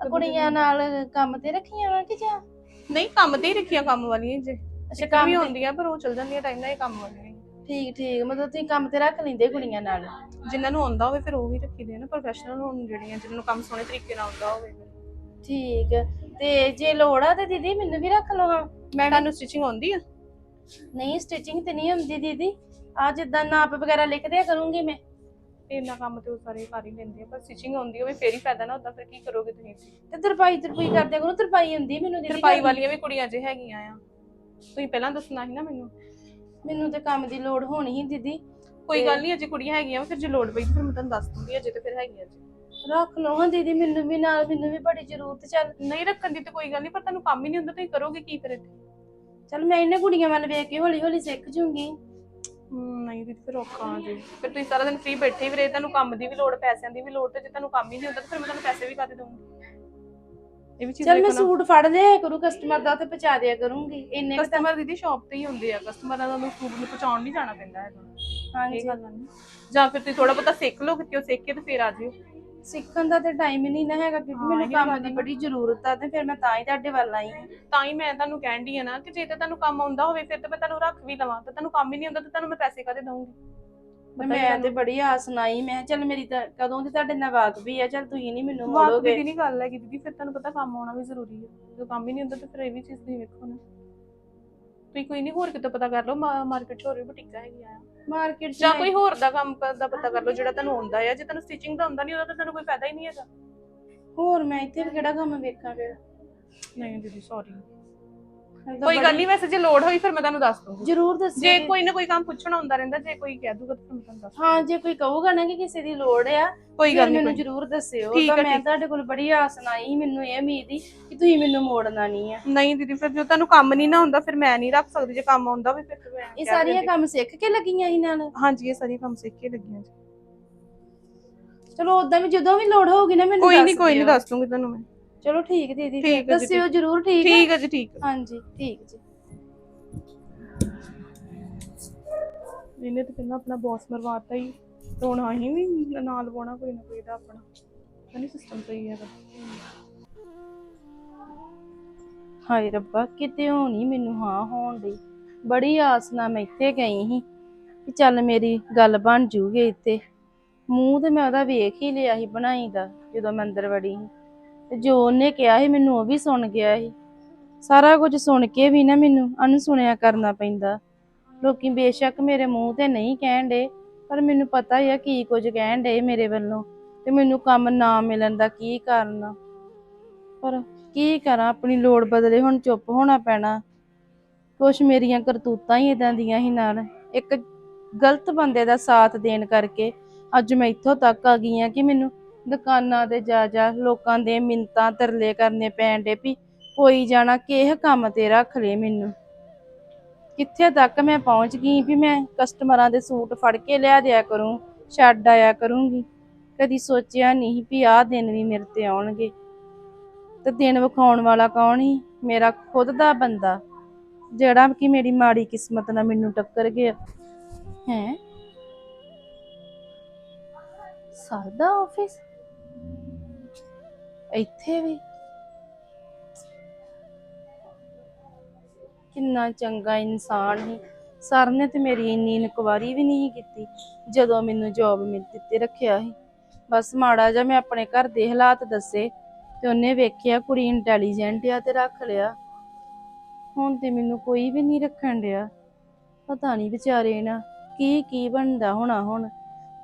ਆ ਕੁੜੀਆਂ ਨਾਲ ਕੰਮ ਤੇ ਰੱਖੀਆਂ ਵਾ ਕਿ ਜਾਂ? ਨਹੀਂ ਕੰਮ ਤੇ ਹੀ ਰੱਖੀਆਂ ਕੰਮ ਵਾਲੀਆਂ ਜੇ। ਅੱਛਾ ਕੰਮ ਵੀ ਕੰਮ ਤੇ- ਹੁੰਦੀਆਂ ਪਰ ਉਹ ਚੱਲ ਜਾਂਦੀਆਂ ਟਾਈਮ ਨਾਲ ਇਹ ਕੰਮ ਵਾਲੀਆਂ। ਠੀਕ ਠੀਕ। ਮਤਲਬ ਤੁਸੀਂ ਕੰਮ ਤੇ ਰੱਖ ਲੈਂਦੇ ਕੁੜੀਆਂ ਨਾਲ। ਜਿਨ੍ਹਾਂ ਨੂੰ ਆਉਂਦਾ ਹੋਵੇ ਫਿਰ ਉਹ ਵੀ ਰੱਖੀ ਦੇ ਨਾ ਪ੍ਰੋਫੈਸ਼ਨਲ ਹੋਣ ਜਿਹੜੀਆਂ ਜਿਨ੍ਹਾਂ ਨੂੰ ਕੰਮ ਸੋਹਣੇ ਤਰੀਕੇ ਨਾਲ ਆਉਂਦਾ ਹੋਵੇ। ਠੀਕ। ਤੇ ਜੇ ਲੋੜ ਆ ਤੇ ਦੀਦੀ ਮੈਨੂੰ ਵੀ ਰੱਖ ਲਓ ਹਾਂ। ਮੈਂ ਤੁਹਾਨੂੰ ਸਟਿਚਿੰਗ ਆਉਂਦੀ ਆ? ਨਹੀਂ ਸਟਿਚਿੰਗ ਤੇ ਨਹੀਂ ਹੁੰਦੀ ਦੀਦੀ। ਆ ਜਿੱਦਾਂ ਨਾਪ ਵਗੈਰਾ ਲਿਖ ਦਿਆ ਕਰੂੰਗੀ ਮੈਂ। ਇੰਨਾ ਕੰਮ ਤੇ ਉਹ ਸਾਰੇ ਕਰ ਹੀ ਲੈਂਦੇ ਆ ਪਰ ਸਟਿਚਿੰਗ ਆਉਂਦੀ ਹੋਵੇ ਫੇਰ ਹੀ ਫਾਇਦਾ ਨਾ ਉਦਾਂ ਫਿਰ ਕੀ ਕਰੋਗੇ ਤੁਸੀਂ? ਤੇ ਤਰਪਾਈ ਤਰਪਾਈ ਕਰਦੇ ਕਰੋ ਤਰਪਾਈ ਹੁੰਦੀ ਮੈਨੂੰ ਦੀਦੀ। ਤਰਪਾਈ। ਵਾਲੀਆਂ ਵੀ ਕੁੜੀਆਂ ਜੇ ਹੈਗੀਆਂ ਆ। ਤੁਸੀਂ ਪਹਿਲਾਂ ਦੱਸਣਾ ਸੀ ਨਾ ਮੈਨੂੰ। ਮੈਨੂੰ ਤੇ ਕੰਮ ਦੀ ਲੋੜ ਹੋਣੀ ਸੀ ਦੀਦੀ। ਕੋਈ ਗੱਲ ਨਹੀਂ ਅਜੇ ਕੁੜੀਆਂ ਹੈਗੀਆਂ ਫਿਰ ਜੇ ਲੋੜ ਪਈ ਫਿਰ ਮੈਂ ਤੁਹਾਨੂੰ ਦੱਸ ਦੂੰਗੀ ਅਜੇ ਤੇ ਫਿਰ ਹੈਗੀਆਂ ਜੀ। ਰੱਖ ਲਓ ਹਾਂ ਦੀਦੀ ਮੈਨੂੰ ਵੀ ਨਾਲ ਮੈਨੂੰ ਵੀ ਬੜੀ ਜ਼ਰੂਰਤ ਚੱਲ। ਨਹੀਂ ਰੱਖਣ ਦੀ ਤੇ ਕੋਈ ਗੱਲ ਨਹੀਂ ਪਰ ਤੁਹਾਨੂੰ ਕੰਮ ਹੀ ਨਹੀਂ ਹੁੰਦਾ ਤੁਸੀਂ ਕਰੋਗੇ ਕੀ ਫਿਰ ਇੱਥੇ? ਚੱਲ ਮੈਂ ਇਹਨੇ ਕੁੜੀਆਂ ਵੱਲ ਵੇਖ ਕੇ ਹੌਲੀ ਹੌਲੀ ਸਿੱਖ ਜੂੰਗੀ। ਨਹੀਂ ਦੀਦੀ ਫਿਰ ਔਖਾ ਆ ਜੀ। ਫਿਰ ਤੁਸੀਂ ਸਾਰਾ ਦਿਨ ਫ੍ਰੀ ਬੈਠੇ ਵੀ ਰਹੇ ਤੁਹਾਨੂੰ ਕੰਮ ਦੀ ਵੀ ਲੋੜ ਪੈਸਿਆਂ ਦੀ ਵੀ ਲੋੜ ਤੇ ਜੇ ਤੁਹਾਨੂੰ ਕੰਮ ਹੀ ਨਹੀਂ ਹੁੰਦਾ ਤਾਂ ਫਿਰ ਮੈਂ ਤੁਹਾਨੂੰ ਪੈਸੇ ਵੀ ਕਾਹਦੇ ਦਊਂਗੀ? ਇਹ ਵੀ ਚੀਜ਼ ਚੱਲ ਮੈਂ ਸੂਟ ਫੜ ਲਿਆ ਕਰੂ ਕਸਟਮਰ ਦਾ ਤੇ ਪਹੁੰਚਾ ਦਿਆ ਕਰੂੰਗੀ। ਇੰਨੇ ਕੁ ਤਾਂ ਕਸਟਮਰ ਦੀਦੀ ਸ਼ਾਪ ਤੇ ਹੀ ਹੁੰਦੇ ਆ। ਕਸਟਮਰਾਂ ਦਾ ਨੂੰ ਸੂਟ ਨੂੰ ਪਹੁੰਚਾਉਣ ਨਹੀਂ ਜਾਣਾ ਪੈਂਦਾ ਹੈਗਾ। ਹਾਂਜੀ ਇਹ ਗੱਲ ਆ। ਨਾ ਜਾਂ ਫਿਰ ਤੁਸੀਂ ਥੋੜਾ ਬਹੁਤਾ ਸਿੱਖ ਲਓ ਕਿਤੇ ਉਹ ਸਿੱਖ ਕੇ ਤੇ ਫਿਰ ਆ ਜਿਓ। ਸਿੱਖਣ ਦਾ ਤੇ ਟਾਈਮ ਹੀ ਨਹੀਂ ਨਾ ਹੈਗਾ ਕਿਉਂਕਿ ਮੈਨੂੰ ਕੰਮ ਦੀ। ਬੜੀ ਜ਼ਰੂਰਤ ਆ ਤੇ ਫਿਰ ਮੈਂ ਤਾਂ ਹੀ ਤੁਹਾਡੇ ਵੱਲ ਆਈ ਹਾਂ। ਤਾਂ ਹੀ ਮੈਂ ਤੁਹਾਨੂੰ ਕਹਿਣ ਦੀ ਆ ਨਾ ਕਿ ਜੇ ਤੇ ਤੁਹਾਨੂੰ ਕੰਮ ਆਉਂਦਾ ਹੋਵੇ ਫਿਰ ਤੇ ਮੈਂ ਤੁਹਾਨੂੰ ਰੱਖ ਵੀ ਲਵਾਂ। ਤੇ ਤੁਹਾਨੂੰ ਕੰਮ ਹੀ ਨਹੀਂ ਹੁੰਦਾ ਤੇ ਤੁਹਾਨੂੰ ਮੈਂ ਪੈਸੇ ਕਾਹਦੇ ਦਊਂਗੀ? ਮੈਂ ਤੇ ਬੜੀ ਆਸ ਨਾਈ ਮੈਂ ਚੱਲ ਮੇਰੀ ਤਾਂ ਕਦੋਂ ਦੀ ਤੁਹਾਡੇ ਨਾਲ ਵਾਕ ਵੀ ਆ ਚੱਲ ਤੁਸੀਂ ਨਹੀਂ ਮੈਨੂੰ ਵਾਕ ਮੋੜੋਗੇ ਦੀ ਨਹੀਂ ਗੱਲ ਹੈਗੀ ਦੀਦੀ ਫਿਰ ਤੁਹਾਨੂੰ ਪਤਾ ਕੰਮ ਆਉਣਾ ਵੀ ਜ਼ਰੂਰੀ ਹੈ ਜੇ ਕੰਮ ਹੀ ਨਹੀਂ ਹੁੰਦਾ ਤਾਂ ਫਿਰ ਇਹ ਵੀ ਚੀਜ਼ ਤੁਸੀਂ ਵੇਖੋ ਨਾ। ਤੁਸੀਂ ਕੋਈ ਨਹੀਂ ਹੋਰ ਕਿਤੇ ਪਤਾ ਕਰ ਲਓ ਮਾਰਕੀਟ 'ਚ ਹੋਰ ਵੀ ਬੁਟੀਕਾਂ ਹੈਗੀਆਂ ਆ। ਮਾਰਕੀਟ ਜਾਂ ਕੋਈ ਹੋਰ ਦਾ ਕੰਮ ਕ- ਦਾ ਪਤਾ ਕਰ ਲਓ ਜਿਹੜਾ ਤੁਹਾਨੂੰ ਆਉਂਦਾ ਹੈ ਜੇ ਤੁਹਾਨੂੰ ਸਟਿਚਿੰਗ ਦਾ ਆਉਂਦਾ ਨਹੀਂ ਉਹਦਾ ਤਾਂ ਤੁਹਾਨੂੰ ਕੋਈ ਫਾਇਦਾ ਹੀ ਨਹੀਂ ਹੈਗਾ। ਹੋਰ ਮੈਂ ਇੱਥੇ ਵੀ ਕਿਹੜਾ ਕੰਮ ਵੇਖਾਂ ਫਿਰ? ਨਹੀਂ ਦੀਦੀ ਸੌਰੀ ਕੋਈ ਗੱਲ ਨਹੀਂ ਵੈਸੇ ਜੇ ਲੋੜ ਹੋਈ ਫਿਰ ਮੈਂ ਤੁਹਾਨੂੰ ਦੱਸ ਦੂੰਗੀ ਜ਼ਰੂਰ ਦੱਸਿਓ ਜੇ। ਕੋਈ ਨਾ ਕੋਈ ਕੰਮ ਪੁੱਛਣਾ ਹੁੰਦਾ ਰਹਿੰਦਾ ਜੇ ਕੋਈ ਕਹਿ ਦੂਗਾ ਤਾਂ ਫਿਰ ਮੈਂ ਤੁਹਾਨੂੰ ਦੱਸ ਹਾਂ ਜੇ ਕੋਈ ਕਹੂਗਾ ਨਾ ਕਿ ਕਿਸੇ ਦੀ ਲੋੜ ਆ ਕੋਈ ਫਿਰ ਗੱਲ ਮੈਨੂੰ ਨਹੀਂ ਜ਼ਰੂਰ ਦੱਸਿਓ। ਠੀਕ ਤਾਂ ਆ, ਮੈਂ ਠੀਕ। ਤੁਹਾਡੇ ਕੋਲ ਬੜੀ ਆਸ ਨਾਈ ਮੈਨੂੰ ਇਹ ਉਮੀਦ ਸੀ ਕਿ ਤੁਸੀਂ ਮੈਨੂੰ ਮੋੜਨਾ ਨਹੀਂ ਆ। ਨਹੀਂ ਦੀਦੀ ਫਿਰ ਜੋ ਤੁਹਾਨੂੰ ਕੰਮ ਨਹੀਂ ਨਾ ਹੁੰਦਾ ਫਿਰ ਮੈਂ ਨਹੀਂ ਰੱਖ ਸਕਦੀ। ਜੇ ਕੰਮ ਆਉਂਦਾ ਵੀ ਫਿਰ ਮੈਂ ਇਹ ਕਹਿ ਸਾਰੀਆਂ ਦਿੰਦੀ। ਕੰਮ ਸਿੱਖ ਕੇ ਲੱਗੀਆਂ ਸੀ ਨਾਲ? ਹਾਂਜੀ ਇਹ ਸਾਰੀਆਂ ਕੰਮ ਸਿੱਖ ਕੇ ਲੱਗੀਆਂ ਜੀ ਚਲੋ ਉਦਾਂ ਵੀ ਜਦੋਂ ਵੀ ਲੋੜ ਹੋਊਗੀ ਨਾ ਮੈਨੂੰ ਕੋਈ ਦੱਸ ਨਹੀਂ ਕੋਈ ਨਹੀਂ ਦਿਓ। ਦੱਸ ਦੂੰਗੀ ਤੁਹਾਨੂੰ ਮੈਂ। ਚਲੋ ਠੀਕ ਦੀਦੀ ਠੀਕ ਹੈ ਜੀ, ਦੱਸਿਓ ਜ਼ਰੂਰ ਠੀਕ ਹੈ ਠੀਕ ਹੈ ਜੀ ਠੀਕ ਹੈ ਹਾਂਜੀ ਠੀਕ ਜੀ। ਇਹਨੇ ਤਾਂ ਪਹਿਲਾਂ ਆਪਣਾ ਬੌਸ ਮਰਵਾਤਾ ਹੀ ਰੋਣਾ ਹੀ ਵੀ ਨਾਲ ਲਵਾਉਣਾ ਕੋਈ ਨਾ ਕੋਈ ਦਾ ਆਪਣਾ। ਨਹੀਂ ਸਿਸਟਮ ਸਹੀ ਹੈਗਾ। ਹਾਏ ਰੱਬਾ ਕਿਤੇ ਹੋਣੀ ਮੈਨੂੰ ਹਾਂ ਹੋਣ ਦੀ ਬੜੀ ਆਸ ਨਾਲ ਮੈਂ ਇੱਥੇ ਗਈ ਸੀ ਕਿ ਚੱਲ ਮੇਰੀ ਗੱਲ ਬਣ ਜੂਗੀ ਇੱਥੇ। ਮੂੰਹ ਤੇ ਮੈਂ ਉਹਦਾ ਵੇਖ ਹੀ ਲਿਆ ਸੀ ਬਣਾਈ ਦਾ ਜਦੋਂ ਮੈਂ ਅੰਦਰ ਵੜੀ ਸੀ। ਤੇ ਜੋ ਉਹਨੇ ਕਿਹਾ ਸੀ, ਮੈਨੂੰ ਉਹ ਵੀ ਸੁਣ ਗਿਆ ਸੀ। ਸਾਰਾ ਕੁਝ ਸੁਣ ਕੇ ਵੀ ਨਾ ਮੈਨੂੰ ਅਣਸੁਣਿਆ ਕਰਨਾ ਪੈਂਦਾ। ਲੋਕੀ ਬੇਸ਼ੱਕ ਮੇਰੇ ਮੂੰਹ ਤੇ ਨਹੀਂ ਕਹਿਣ ਦੇ ਪਰ ਮੈਨੂੰ ਪਤਾ ਹੀ ਆ ਕੀ ਕੁਝ ਕਹਿਣ ਦੇ ਮੇਰੇ ਵੱਲੋਂ ਤੇ ਮੈਨੂੰ ਕੰਮ ਨਾ ਮਿਲਣ ਦਾ ਕੀ ਕਾਰਨ ਆ। ਪਰ ਕੀ ਕਰਾਂ, ਆਪਣੀ ਲੋੜ ਬਦਲੇ ਹੁਣ ਚੁੱਪ ਹੋਣਾ ਪੈਣਾ। ਕੁਛ ਮੇਰੀਆਂ ਕਰਤੂਤਾਂ ਹੀ ਇਦਾਂ ਦੀਆਂ ਹੀ ਨਾਲ। ਇੱਕ ਗਲਤ ਬੰਦੇ ਦਾ ਸਾਥ ਦੇਣ ਕਰਕੇ ਅੱਜ ਮੈਂ ਇੱਥੋਂ ਤੱਕ ਆ ਗਈ ਆ ਕਿ ਮੈਨੂੰ ਦੁਕਾਨਾਂ ਤੇ ਜਾ ਜਾ ਲੋਕਾਂ ਦੇ ਮਿੰਤਾਂ ਤਰਲੇ ਕਰਨੇ ਪੈਣ ਡੇ ਵੀ ਕੋਈ ਜਾਣਾ ਕਿਹ ਕੰਮ ਤੇ ਰੱਖ ਲੈ ਮੈਨੂੰ। ਕਿੱਥੇ ਤੱਕ ਮੈਂ ਪਹੁੰਚ ਗਈ ਵੀ ਮੈਂ ਕਸਟਮਰਾਂ ਦੇ ਸੂਟ ਫੜ ਕੇ ਲਿਆ ਦਿਆ ਕਰੂੰ, ਛੱਡ ਆਇਆ ਕਰੂੰਗੀ। ਕਦੀ ਸੋਚਿਆ ਨਹੀਂ ਵੀ ਆਹ ਦਿਨ ਵੀ ਮੇਰੇ ਤੇ ਆਉਣਗੇ। ਤੇ ਦਿਨ ਵਿਖਾਉਣ ਵਾਲਾ ਕੌਣ ਹੀ ਮੇਰਾ ਖੁਦ ਦਾ ਬੰਦਾ, ਜਿਹੜਾ ਕਿ ਮੇਰੀ ਮਾੜੀ ਕਿਸਮਤ ਨਾਲ ਮੈਨੂੰ ਟੱਕਰ ਗਿਆ। ਹੈ? ਸਰ ਆਫਿਸ ਇੱਥੇ ਵੀ? ਕਿੰਨਾ ਚੰਗਾ ਇਨਸਾਨ ਸੀ। ਸਰ ਨੇ ਤੇ ਮੇਰੀ ਇੰਨੀ ਇਨਕੁਆਰੀ ਵੀ ਨਹੀਂ ਕੀਤੀ, ਜਦੋਂ ਮੈਨੂੰ ਜੌਬ ਮਿਲ ਦਿੱਤੇ ਰੱਖਿਆ ਸੀ। ਬਸ ਮਾੜਾ ਜਿਹਾ ਮੈਂ ਆਪਣੇ ਘਰ ਦੇ ਹਾਲਾਤ ਦੱਸੇ ਤੇ ਉਹਨੇ ਵੇਖਿਆ ਕੁੜੀ ਇੰਟੈਲੀਜੈਂਟ ਆ ਤੇ ਰੱਖ ਲਿਆ। ਹੁਣ ਤੇ ਮੈਨੂੰ ਕੋਈ ਵੀ ਨਹੀਂ ਰੱਖਣ ਡਿਆ। ਪਤਾ ਨਹੀਂ ਵਿਚਾਰੇ ਨਾ ਕੀ ਕੀ ਬਣਦਾ ਹੋਣਾ ਹੁਣ।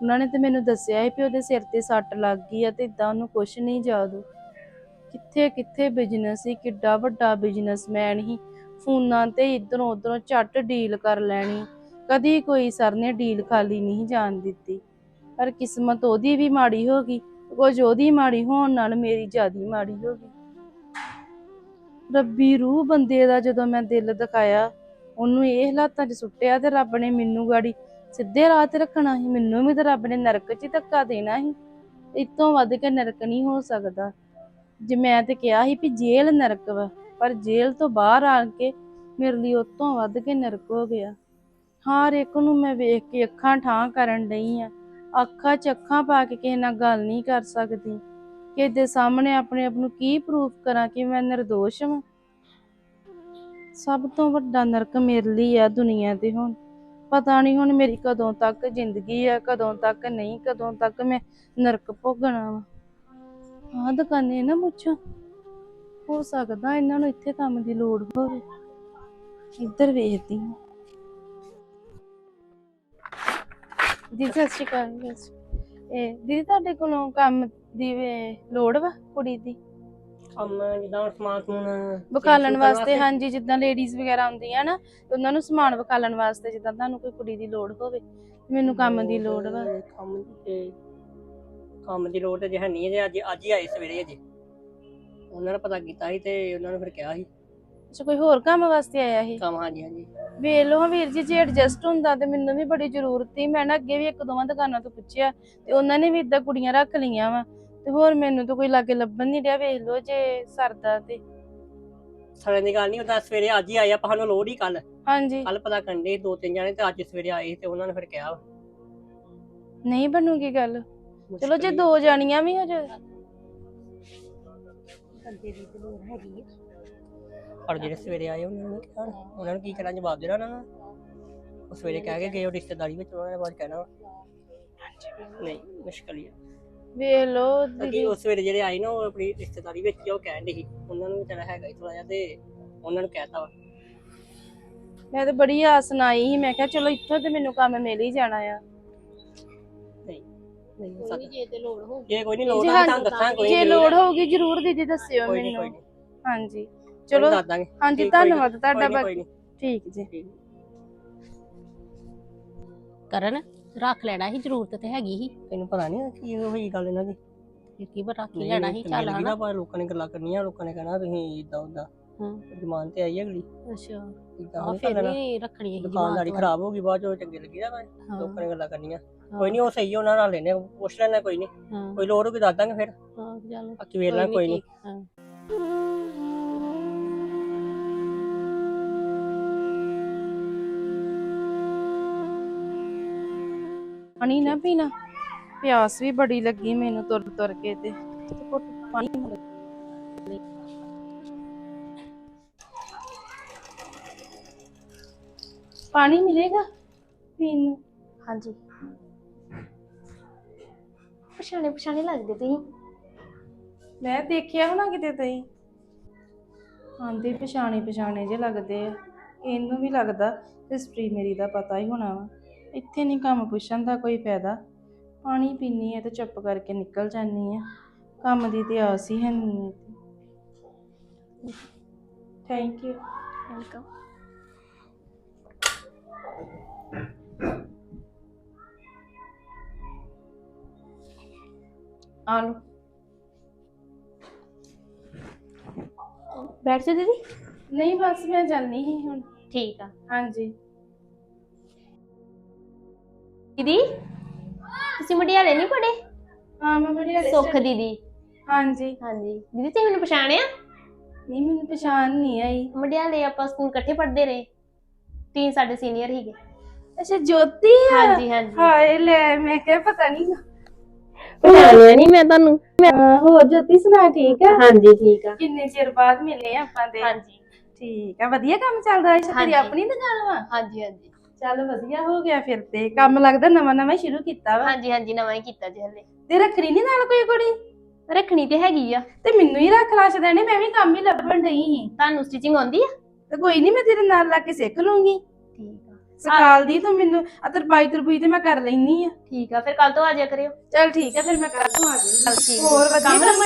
ਉਹਨਾਂ ਨੇ ਤੇ ਮੈਨੂੰ ਦੱਸਿਆ ਸੀ ਵੀ ਉਹਦੇ ਸਿਰ ਤੇ ਸੱਟ ਲੱਗ ਗਈ ਆ ਤੇ ਇਦਾਂ ਉਹਨੂੰ ਕੁਛ ਨਹੀਂ ਯਾਦ। ਕਿੱਥੇ ਕਿੱਥੇ ਬਿਜ਼ਨਸ ਸੀ, ਕਿੱਡਾ ਵੱਡਾ ਬਿਜ਼ਨਸਮੈਨ ਹੀ ਫੋਨਾਂ ਤੇ ਇਧਰੋਂ ਉਧਰੋਂ ਝੱਟ ਡੀਲ ਕਰ ਲੈਣੀ। ਕਦੀ ਕੋਈ ਸਰ ਨੇ ਡੀਲ ਖਾਲੀ ਨਹੀਂ ਜਾਣ ਦਿੱਤੀ। ਪਰ ਕਿਸਮਤ ਉਹਦੀ ਵੀ ਮਾੜੀ ਹੋ ਗਈ, ਕੁਝ ਉਹਦੀ ਮਾੜੀ ਹੋਣ ਨਾਲ ਮੇਰੀ ਜਿਆਦੀ ਮਾੜੀ ਹੋ ਗਈ। ਰੱਬੀ ਰੂਹ ਬੰਦੇ ਦਾ ਜਦੋਂ ਮੈਂ ਦਿਲ ਦਿਖਾਇਆ, ਉਹਨੂੰ ਇਹ ਹਾਲਾਤਾਂ 'ਚ ਸੁੱਟਿਆ ਤੇ ਰੱਬ ਨੇ ਮੈਨੂੰ ਗਾੜੀ ਸਿੱਧੇ ਰਾਹ ਤੇ ਰੱਖਣਾ ਸੀ। ਮੈਨੂੰ ਵੀ ਤਾਂ ਰੱਬ ਨੇ ਨਰਕ 'ਚ ਹੀ ਧੱਕਾ ਦੇਣਾ ਸੀ। ਇਸ ਵੱਧ ਕੇ ਨਰਕ ਨਹੀਂ ਹੋ ਸਕਦਾ। ਜੇ ਮੈਂ ਤੇ ਕਿਹਾ ਸੀ ਵੀ ਜੇਲ੍ਹ ਨਰਕ ਵਾ, ਪਰ ਜੇਲ੍ਹ ਤੋਂ ਬਾਹਰ ਆ ਕੇ ਮੇਰੇ ਲਈ ਉਹ ਵੱਧ ਕੇ ਨਰਕ ਹੋ ਗਿਆ। ਹਰ ਇੱਕ ਨੂੰ ਮੈਂ ਵੇਖ ਕੇ ਅੱਖਾਂ ਠਾਂ ਕਰਨ ਡਈ ਆ। ਅੱਖਾਂ 'ਚ ਅੱਖਾਂ ਪਾ ਕੇ ਕਿਸੇ ਨਾਲ ਗੱਲ ਨਹੀਂ ਕਰ ਸਕਦੀ। ਕਿਸੇ ਦੇ ਸਾਹਮਣੇ ਆਪਣੇ ਆਪ ਨੂੰ ਕੀ ਪ੍ਰੂਫ ਕਰਾਂ ਕਿ ਮੈਂ ਨਿਰਦੋਸ਼ ਹਾਂ ਸਭ ਤੋਂ ਵੱਡਾ ਨਰਕ ਮੇਰੇ ਲਈ ਆ ਦੁਨੀਆ ਤੇ ਹੁਣ। ਪਤਾ ਨਹੀਂ ਹੁਣ ਮੇਰੀ ਕਦੋਂ ਤੱਕ ਜ਼ਿੰਦਗੀ ਆ, ਕਦੋਂ ਤੱਕ ਨਹੀਂ, ਕਦੋਂ ਤੱਕ ਮੈਂ ਨਰਕ ਭੋਗਣਾ ਵਾ। ਆਹ ਦੁਕਾਨੇ ਨਾ ਪੁੱਛੋ। ਹੋ ਸਕਦਾ ਇਹਨਾਂ ਨੂੰ ਇੱਥੇ ਕੰਮ ਦੀ ਲੋੜ ਹੋਵੇ। ਇੱਧਰ ਵੇਖਦੀ ਹਾਂ। ਜੀ ਸਤਿ ਸ਼੍ਰੀ ਅਕਾਲ, ਸਤਿ ਇਹ ਦੀਦੀ, ਤੁਹਾਡੇ ਕੋਲੋਂ ਕੰਮ ਦੀ ਵੇ- ਲੋੜ ਵਾ ਕੁੜੀ ਦੀ? ਕੰਮ ਜਿੱਦਾਂ ਹੁਣ ਸਮਾਨ ਸਮੂਨ ਵਕਾਲਣ ਵਾਸਤੇ ਹਾਂਜੀ ਜਿੱਦਾਂ ਲੇਡੀਜ਼ ਵਗੈਰਾ ਆਉਂਦੀਆਂ ਨਾ ਉਹਨਾਂ ਨੂੰ ਸਮਾਨ ਵਕਾਲਣ ਵਾਸਤੇ ਜਿੱਦਾਂ ਤੁਹਾਨੂੰ ਕੋਈ ਕੁੜੀ ਦੀ ਲੋੜ ਹੋਵੇ ਮੈਨੂੰ ਕੰਮ ਦੀ ਲੋੜ ਵਾ। ਕੰਮ ਤੇ ਕੰਮ ਦੀ ਲੋੜ ਤੇ ਜੇ ਹੈ ਨਹੀਂ ਜੇ ਅੱਜ ਅੱਜ ਹੀ ਆਏ ਸਵੇਰੇ ਅਜੇ। ਉਹਨਾਂ ਨੇ ਪਤਾ ਕੀਤਾ ਸੀ ਤੇ ਉਹਨਾਂ ਨੇ ਫਿਰ ਕਿਹਾ ਸੀ। ਅੱਛਾ ਕੋਈ ਹੋਰ ਕੰਮ ਵਾਸਤੇ ਆਇਆ ਇਹ ਕੰਮ ਹਾਂਜੀ ਹਾਂਜੀ। ਵੇਖ ਲਓ ਵੀਰ ਜੀ ਜੇ ਐਡਜਸਟ ਹੁੰਦਾ ਤੇ ਮੈਨੂੰ ਵੀ ਬੜੀ ਜ਼ਰੂਰਤ ਸੀ। ਮੈਂ ਨਾ ਅੱਗੇ ਵੀ ਇੱਕ ਦੋਵਾਂ ਦੁਕਾਨਾਂ ਤੋਂ ਪੁੱਛਿਆ ਤੇ ਉਹਨਾਂ ਨੇ ਵੀ ਇਦਾਂ ਕੁੜੀਆਂ ਰੱਖ ਲਈਆਂ ਵਾ। ਤੇ ਹੋਰ ਮੈਨੂੰ ਤਾਂ ਕੋਈ ਲਾਗੇ ਲੱਭਣ ਨਹੀਂ ਰਿਹਾ ਵੇਖ ਲਓ ਜੇ ਸਰਦਾ ਤੇ ਸਾਰਿਆਂ ਦੀ ਗੱਲ ਨਹੀਂ ਉਹਦਾ ਸਵੇਰੇ ਅੱਜ ਹੀ ਆਏ ਆਪਾਂ ਸਾਨੂੰ ਲੋੜ ਹੀ ਕੱਲ ਹਾਂਜੀ। ਕੱਲ ਪਤਾ ਕਰਨ ਦੇ ਦੋ ਤਿੰਨ ਜਣੇ ਤੇ ਅੱਜ ਸਵੇਰੇ ਆਏ ਤੇ ਉਹਨਾਂ ਨੇ ਫਿਰ ਕਿਹਾ ਵਾ। ਨਹੀਂ ਬਣੂਗੀ ਗੱਲ। ਚਲੋ ਜੇ ਮੁਸ਼ਕਿਲ ਹੀ- ਦੋ ਜਾਣੀਆਂ ਵੀ ਹੋ ਜਾਏ ਪਰ ਜਿਹੜੇ ਸਵੇਰੇ ਆਏ ਉਹਨਾਂ ਨੂੰ ਕਿਹਾ ਉਹਨਾਂ ਨੂੰ ਕੀ ਕਰਾਂ ਜਵਾਬ ਦੇਣਾ ਉਹਨਾਂ ਨੂੰ। ਉਹ ਸਵੇਰੇ ਕਹਿ ਕੇ ਗਏ ਉਹ ਰਿਸ਼ਤੇਦਾਰੀ ਵਿੱਚ ਉਹਨਾਂ ਨੇ ਬਾਅਦ ਕਹਿਣਾ ਵਾ। ਨਹੀਂ ਮੁਸ਼ਕਲ ਹੀ ਆ। ਵੇਖ ਲਓ ਦੀਦੀ। ਉਹ ਸਵੇਰੇ ਜਿਹੜੇ ਆਏ ਨਾ ਉਹ ਆਪਣੀ ਰਿਸ਼ਤੇਦਾਰੀ ਵਿੱਚ ਹੀ ਉਹ ਕਹਿਣ ਦੇ ਸੀ। ਉਹਨਾਂ ਨੂੰ ਵੀ ਤੇਰਾ ਹੈਗਾ ਹੀ ਥੋੜਾ ਜਿਹਾ ਤੇ ਉਹਨਾਂ ਨੂੰ ਕਹਿਤਾ ਵਾ। ਮੈਂ ਤਾਂ ਬੜੀ ਆਸ ਨਾਲ ਆਈ ਸੀ ਮੈਂ ਕਿਹਾ ਚਲੋ ਇੱਥੋਂ ਤੇ ਮੈਨੂੰ ਕੰਮ ਮਿਲ ਹੀ ਜਾਣਾ ਆ। ਨਹੀਂ ਨਹੀਂ ਹੋ ਸਕਦਾ ਜੇ ਤੇ ਲੋੜ ਹੋ ਜੇ ਕੋਈ ਨਹੀਂ ਲੋੜ ਜੀ, ਆ ਹਾਂਜੀ, ਤੁਹਾਨੂੰ ਦੱਸਾਂ ਕੋਈ ਜੇ ਨੀ, ਲੋੜ ਹੋਊਗੀ ਜ਼ਰੂਰ ਦੀਦੀ ਦੱਸਿਓ ਕੋਈ ਨਹੀਂ ਕੋਈ ਮੈਨੂੰ ਨਹੀਂ ਹਾਂਜੀ ਚਲੋ ਚਲੋ ਦੱਸ ਦਾਂਗੇ। ਹਾਂਜੀ ਠੀਕ, ਕੋਈ ਨੀ, ਧੰਨਵਾਦ ਤੁਹਾਡਾ ਕੋਈ ਨੀ, ਕੋਈ ਬਾਕੀ ਨੀ, ਠੀਕ ਜੀ। ਠੀਕ। ਕਰਨ? ਰੱਖ ਲੈਣਾ ਸੀ ਜ਼ਰੂਰਤ ਤੇ ਹੈਗੀ ਸੀ। ਤੈਨੂੰ ਪਤਾ ਨਹੀਂ ਕੀ ਹੋਈ ਗੱਲ ਇਹਨਾਂ ਦੀ। ਫਿਰ ਕੀ ਹੀ ਨਹੀਂ, ਲੈਣਾ ਸੀ ਚੱਲ ਹਨਾ। ਪਰ ਲੋਕਾਂ ਨੇ ਗੱਲਾਂ ਕਰਨੀਆਂ ਲੋਕਾਂ ਨੇ ਕਹਿਣਾ ਤੁਸੀਂ ਇਦਾਂ ਉਦਾਂ ਹਾਂ। ਜ਼ਮਾਨ ਤੇ ਆਈ ਅਗਲੀ। ਅੱਛਾ। ਆ ਫਿਰ ਨਹੀਂ ਰੱਖਣੀ ਸੀ ਦੁਕਾਨਦਾਰੀ ਖਰਾਬ ਹੋ ਗਈ ਬਾਅਦ ਚੋਂ ਚੰਗੀ ਲੱਗੀ ਨਾ। ਹਾਂ, ਲੋਕਾਂ ਨੇ ਗੱਲਾਂ ਕਰਨੀਆਂ। ਹਾਂ, ਕੋਈ ਨਹੀਂ ਉਹ ਸਹੀ ਉਹਨਾਂ ਨਾਲ ਲੈਣੇ ਪੁੱਛ ਲੈਣਾ ਕੋਈ ਨਹੀਂ ਹਾਂ। ਕੋਈ ਲੋੜ ਹੋਊਗੀ ਦੱਸ ਦਾਂਗੇ ਫਿਰ। ਹਾਂ ਚੱਲ। ਬਾਕੀ ਵੇਖ ਲੈ ਕੋਈ ਨਹੀਂ ਹਾਂ। ਪਾਣੀ ਨਾ ਪੀਣਾ। ਪਿਆਸ ਵੀ ਬੜੀ ਲੱਗੀ ਮੈਨੂੰ ਤੁਰ ਤੁਰ ਕੇ ਤੇ। ਘੁੱਟ ਪਾਣੀ ਮਿਲੇਗਾ ਪੀਣ ਨੂੰ? ਹਾਂਜੀ। ਪਛਾਣੇ ਪਛਾਣੇ ਲੱਗਦੇ ਤੁਸੀਂ। ਮੈਂ ਦੇਖਿਆ ਹੋਣਾ ਕਿਤੇ ਤਈ ਆਂਦੇ ਪਛਾਣੇ ਪਛਾਣੇ ਜੇ ਲੱਗਦੇ ਆ। ਇਹਨੂੰ ਵੀ ਲੱਗਦਾ ਹਿਸਟਰੀ ਮੇਰੀ ਦਾ ਪਤਾ ਹੀ ਹੋਣਾ ਵਾ। ਇੱਥੇ ਨਹੀਂ ਕੰਮ ਪੁੱਛਣ ਦਾ ਕੋਈ ਫਾਇਦਾ। ਪਾਣੀ ਪੀਣੀ ਹੈ ਤੇ ਚੁੱਪ ਕਰਕੇ ਨਿਕਲ ਜਾਨੀ ਆ ਕੰਮ ਦੀ ਤੇ ਆਸ ਹੀ ਹੈ ਨਹੀਂ ਥੈਂਕ ਯੂ ਵੈਲਕਮ ਆ ਲਓ। ਬੈਠ ਜਾ ਦੀਦੀ। ਨਹੀਂ ਬਸ ਮੈਂ ਜਾਣੀ ਹੀ ਹੁਣ। ਠੀਕ ਆ। ਹਾਂਜੀ। ਦੀਦੀ? ਤੁਸੀਂ ਮੜਿਆਲੇ ਨਹੀਂ ਪੜੇ ਹਾਂ ਮੈਂ ਬੜੀ ਸੁੱਖ ਦੀਦੀ। ਹਾਂਜੀ। ਹਾਂਜੀ। ਦੀਦੀ ਤੁਸੀਂ ਮੈਨੂੰ ਪਛਾਣਿਆ ਨਹੀਂ ਮੈਨੂੰ ਪਛਾਣ ਨਹੀਂ ਆਈ। ਮੜਿਆਲੇ ਆਪਾਂ ਸਕੂਲ ਇਕੱਠੇ ਪੜ੍ਹਦੇ ਰਹੇ। ਤੁਸੀਂ ਸਾਡੇ ਸੀਨੀਅਰ ਹੀਗੇ ਅੱਛਾ ਜੋਤੀ ਹਾਂਜੀ ਹਾਂਜੀ। ਹਾਏ ਲੈ ਮੈਂ ਕਿਹਾ ਪਤਾ ਨਹੀਂ। ਪਛਾਣਿਆ ਨਹੀਂ ਮੈਂ ਤੁਹਾਨੂੰ। ਹੋਰ ਜੋਤੀ ਸੁਣਾ ਠੀਕ ਆ? ਹਾਂਜੀ ਠੀਕ ਆ। ਕਿੰਨੇ ਚਿਰ ਬਾਅਦ ਮਿਲੇ ਆਪਾਂ ਦੇ? ਹਾਂਜੀ। ਠੀਕ ਆ ਵਧੀਆ ਕੰਮ ਚੱਲਦਾ ਹੈ। ਤੇਰੀ। ਆਪਣੀ ਦੁਕਾਨ ਵਾ ਹਾਂਜੀ ਹਾਂਜੀ। ਚੱਲ ਵਧੀਆ ਹੋ ਗਿਆ ਫਿਰ ਤੇ। ਕੰਮ ਲੱਗਦਾ ਨਵਾਂ ਨਵਾਂ ਸ਼ੁਰੂ ਕੀਤਾ ਵਾ। ਹਾਂਜੀ ਹਾਂਜੀ ਨਵਾਂ ਹੀ ਕੀਤਾ ਜੀ ਹਲੇ। ਤੇ ਰੱਖਣੀ ਨਹੀਂ ਨਾਲ ਕੋਈ ਕੁੜੀ? ਰੱਖਣੀ ਤੇ ਹੈਗੀ ਆ। ਤੇ ਮੈਨੂੰ ਹੀ ਰੱਖ ਲਾ ਛਦਣੇ ਮੈਂ ਵੀ ਕੰਮ ਹੀ ਲੱਭਣ ਡਈ ਸੀ। ਤੁਹਾਨੂੰ ਸਟਿਚਿੰਗ ਆਉਂਦੀ ਆ? ਤੇ ਕੋਈ ਨਹੀਂ ਮੈਂ ਤੇਰੇ ਨਾਲ ਲੱਗ ਕੇ ਸਿੱਖ ਲੂੰਗੀ। ਠੀਕ ਆ। ਸਕਾਲ ਦੀ ਤੂੰ ਮੈਨੂੰ ਆ ਤਰਪਾਈ ਤਰਪੂਈ ਤੇ ਮੈਂ ਕਰ ਲੈਣੀ ਆ। ਠੀਕ ਆ ਫਿਰ ਕੱਲ ਤੋਂ ਆ ਜਾਇਆ ਕਰਿਓ। ਚੱਲ ਠੀਕ ਆ ਫਿਰ ਮੈਂ ਕੱਲ ਤੋਂ ਆ ਠੀਕ ਹੋਰ ਵਧੀਆ? ਕੰਮ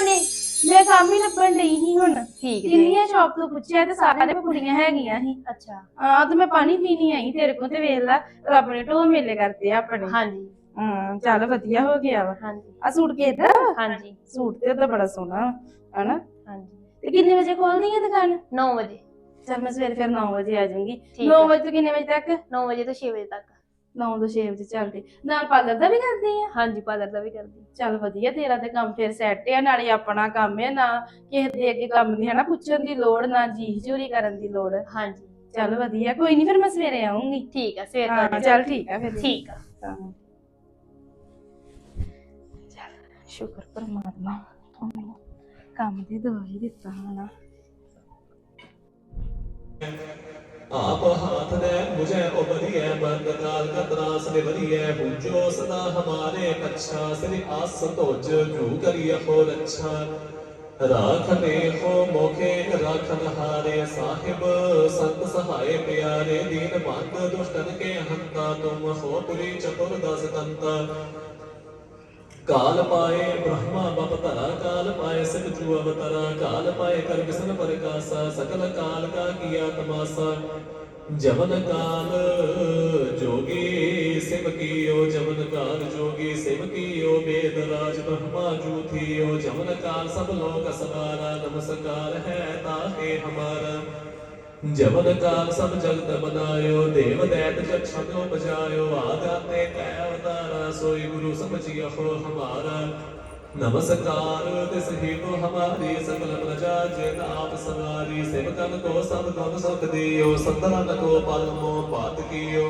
ਮੈਂ ਕੰਮ ਹੀ ਲੱਭਣ ਡਈ ਸੀ ਹੁਣ। ਠੀਕ ਜੀ। ਕਿੰਨੀਆਂ ਸ਼ਾਪ ਤੋਂ ਪੁੱਛਿਆ ਤੇ ਸਾਰੇ ਕੋਲ ਕੁੜੀਆਂ ਹੈਗੀਆਂ ਸੀ। ਅੱਛਾ। ਹਾਂ ਤੇ ਮੈਂ ਪਾਣੀ ਪੀਣੀ ਆਈ ਤੇਰੇ ਕੋਲ ਤੇ ਵੇਖ ਲੈ ਰੱਬ ਨੇ ਢੋ ਮੇਲੇ ਕਰਤੇ ਆ ਆਪਣੇ। ਹਾਂਜੀ। ਹਾਂ ਚੱਲ ਵਧੀਆ ਹੋ ਗਿਆ ਵਾ। ਹਾਂਜੀ। ਆ ਸੂਟ ਕਿਹਦਾ ਵਾ? ਹਾਂਜੀ। ਸੂਟ ਤੇ ਉਹਦਾ ਬੜਾ ਸੋਹਣਾ ਵਾ, ਹਨਾ? ਹਾਂਜੀ। ਤੇ ਕਿੰਨੇ ਵਜੇ ਖੋਲਦੀ ਹੈ ਦੁਕਾਨ? 9 ਵਜੇ। ਚੱਲ ਮੈਂ ਸਵੇਰੇ ਫਿਰ 9 ਵਜੇ ਆ ਜਾਊਂਗੀ। ਠੀਕ 9 ਆ। ਵਜੇ ਤੋਂ ਕਿੰਨੇ ਵਜੇ ਤੱਕ? 9 ਵਜੇ ਤੋਂ 6 ਵਜੇ ਤੱਕ। 9 ਤੋਂ 6 ਵਜੇ ਚੱਲਦੇ। ਨਾਲ ਪਾਰਲਰ ਦਾ ਵੀ ਕਰਦੀ ਆ? ਹਾਂਜੀ ਪਾਰਲਰ ਦਾ ਵੀ ਕਰਦੀ। ਚੱਲ ਵਧੀਆ ਤੇਰਾ ਤੇ ਕੰਮ ਫਿਰ ਸੈੱਟ ਆ ਨਾਲੇ ਆਪਣਾ ਕੰਮ ਹੈ ਨਾ ਕਿਸੇ ਦੇ ਅੱਗੇ ਕੰਮ ਨਹੀਂ ਹਨਾ ਪੁੱਛਣ ਦੀ ਲੋੜ ਨਾ ਜੀ ਚੋਰੀ ਕਰਨ ਦੀ ਲੋੜ। ਹਾਂਜੀ। ਚੱਲ ਵਧੀਆ ਕੋਈ ਨਹੀਂ ਫਿਰ ਮੈਂ ਸਵੇਰੇ ਆਉਂਗੀ ਠੀਕ ਆ ਸਵੇਰ ਹਾਂ ਤੋਂ ਚੱਲ ਠੀਕ ਆ ਫਿਰ। ਠੀਕ ਆ। ਹਾਂ। ਚੱਲ ਸ਼ੁਕਰ ਪਰਮਾਤਮਾ ਤੂੰ ਮੈਨੂੰ ਕੰਮ ਦੀ ਦਵਾਈ ਦਿੱਤਾ ਹਨਾ। ਆਪ ਹਾਥ ਦੇ ਮੁਝੇ ਉਬਰੀਏ ਬੰਦ ਕਾਲ ਕਤਰਾਸ ਨਿਵਰੀਏ ਬੁਝੋ ਸਦਾ ਹਮਾਰੇ ਅੱਛਾ ਸ੍ਰੀ ਆਸ ਤੋਜ ਜੂ ਕਰੀਏ ਹੋ ਰੱਛਾ ਰਾਖਨੇ ਹੋ ਮੋਖੇ ਰਾਖਨ ਹਾਰੇ ਸਾਹਿਬ ਸੰਤ ਸਹਾਏ ਪਿਆਰੇ ਦੀਨ ਬੰਦ ਦੁਸ਼ਟਨ ਕੇ ਹੰਤਾ ਤੁਮ ਹੋ ਪੁਰੀ ਚਤੁਰ ਦਸ ਤੰਤਾ ਕਾਲ ਪਾਏ ਬ੍ਰਹਮਾ ਬਪ ਧਰਾ ਕਾਲ ਪਾਏ ਸਿਖ ਜੂ ਅਵਤਰਾ ਕਾਲ ਪਾਏ ਕਰ ਬਿਸਨ ਪਰਕਾਸਾ ਸਕਲ ਕਾਲ ਕਾ ਕੀਆ ਤਮਾਸਾ ਜਮਨ ਕਾਲ ਜੋਗੀ ਸਿਵ ਕੀਓ ਜਮਨ ਕਾਲ ਜੋਗੀ ਸਿਵ ਕੀਓ ਬੇਦ ਰਾਜ ਬ੍ਰਹਮਾ ਜੂ ਥੀਓ ਜਮਨ ਕਾਲ ਸਭ ਲੋਕ ਸਵਾਰਾ ਨਮਸਕਾਰ ਹੈ ਤਾਹੇ ਹਮਾਰਾ ਜਮਨ ਕਾਲ ਸਭ ਜਗਤ ਬਨਾਇਓ, ਦੇਵ ਦੈਤ ਜਗ ਛਦੋ ਬਜਾਇਓ ਆਗਾਤੇ ਕੈ ਅਵਤਾਰਾ ਸੋਈ ਗੁਰੂ ਸਮਝਿਓ ਹਮਾਰਾ। ਨਮਸਕਾਰ, ਤਿਸ ਹੇਤੁ ਹਮਾਰੀ ਸਕਲ ਪ੍ਰਜਾ ਜਿਨ ਆਪ ਸਵਾਰੀ ਸੇਵਕਨ ਕੋ ਸਭ ਗੁਣ ਸੁਖ ਦਿਓ ਸੰਤਨ ਕੋ ਪਰਮੋ ਪਾਤ ਕੀਓ।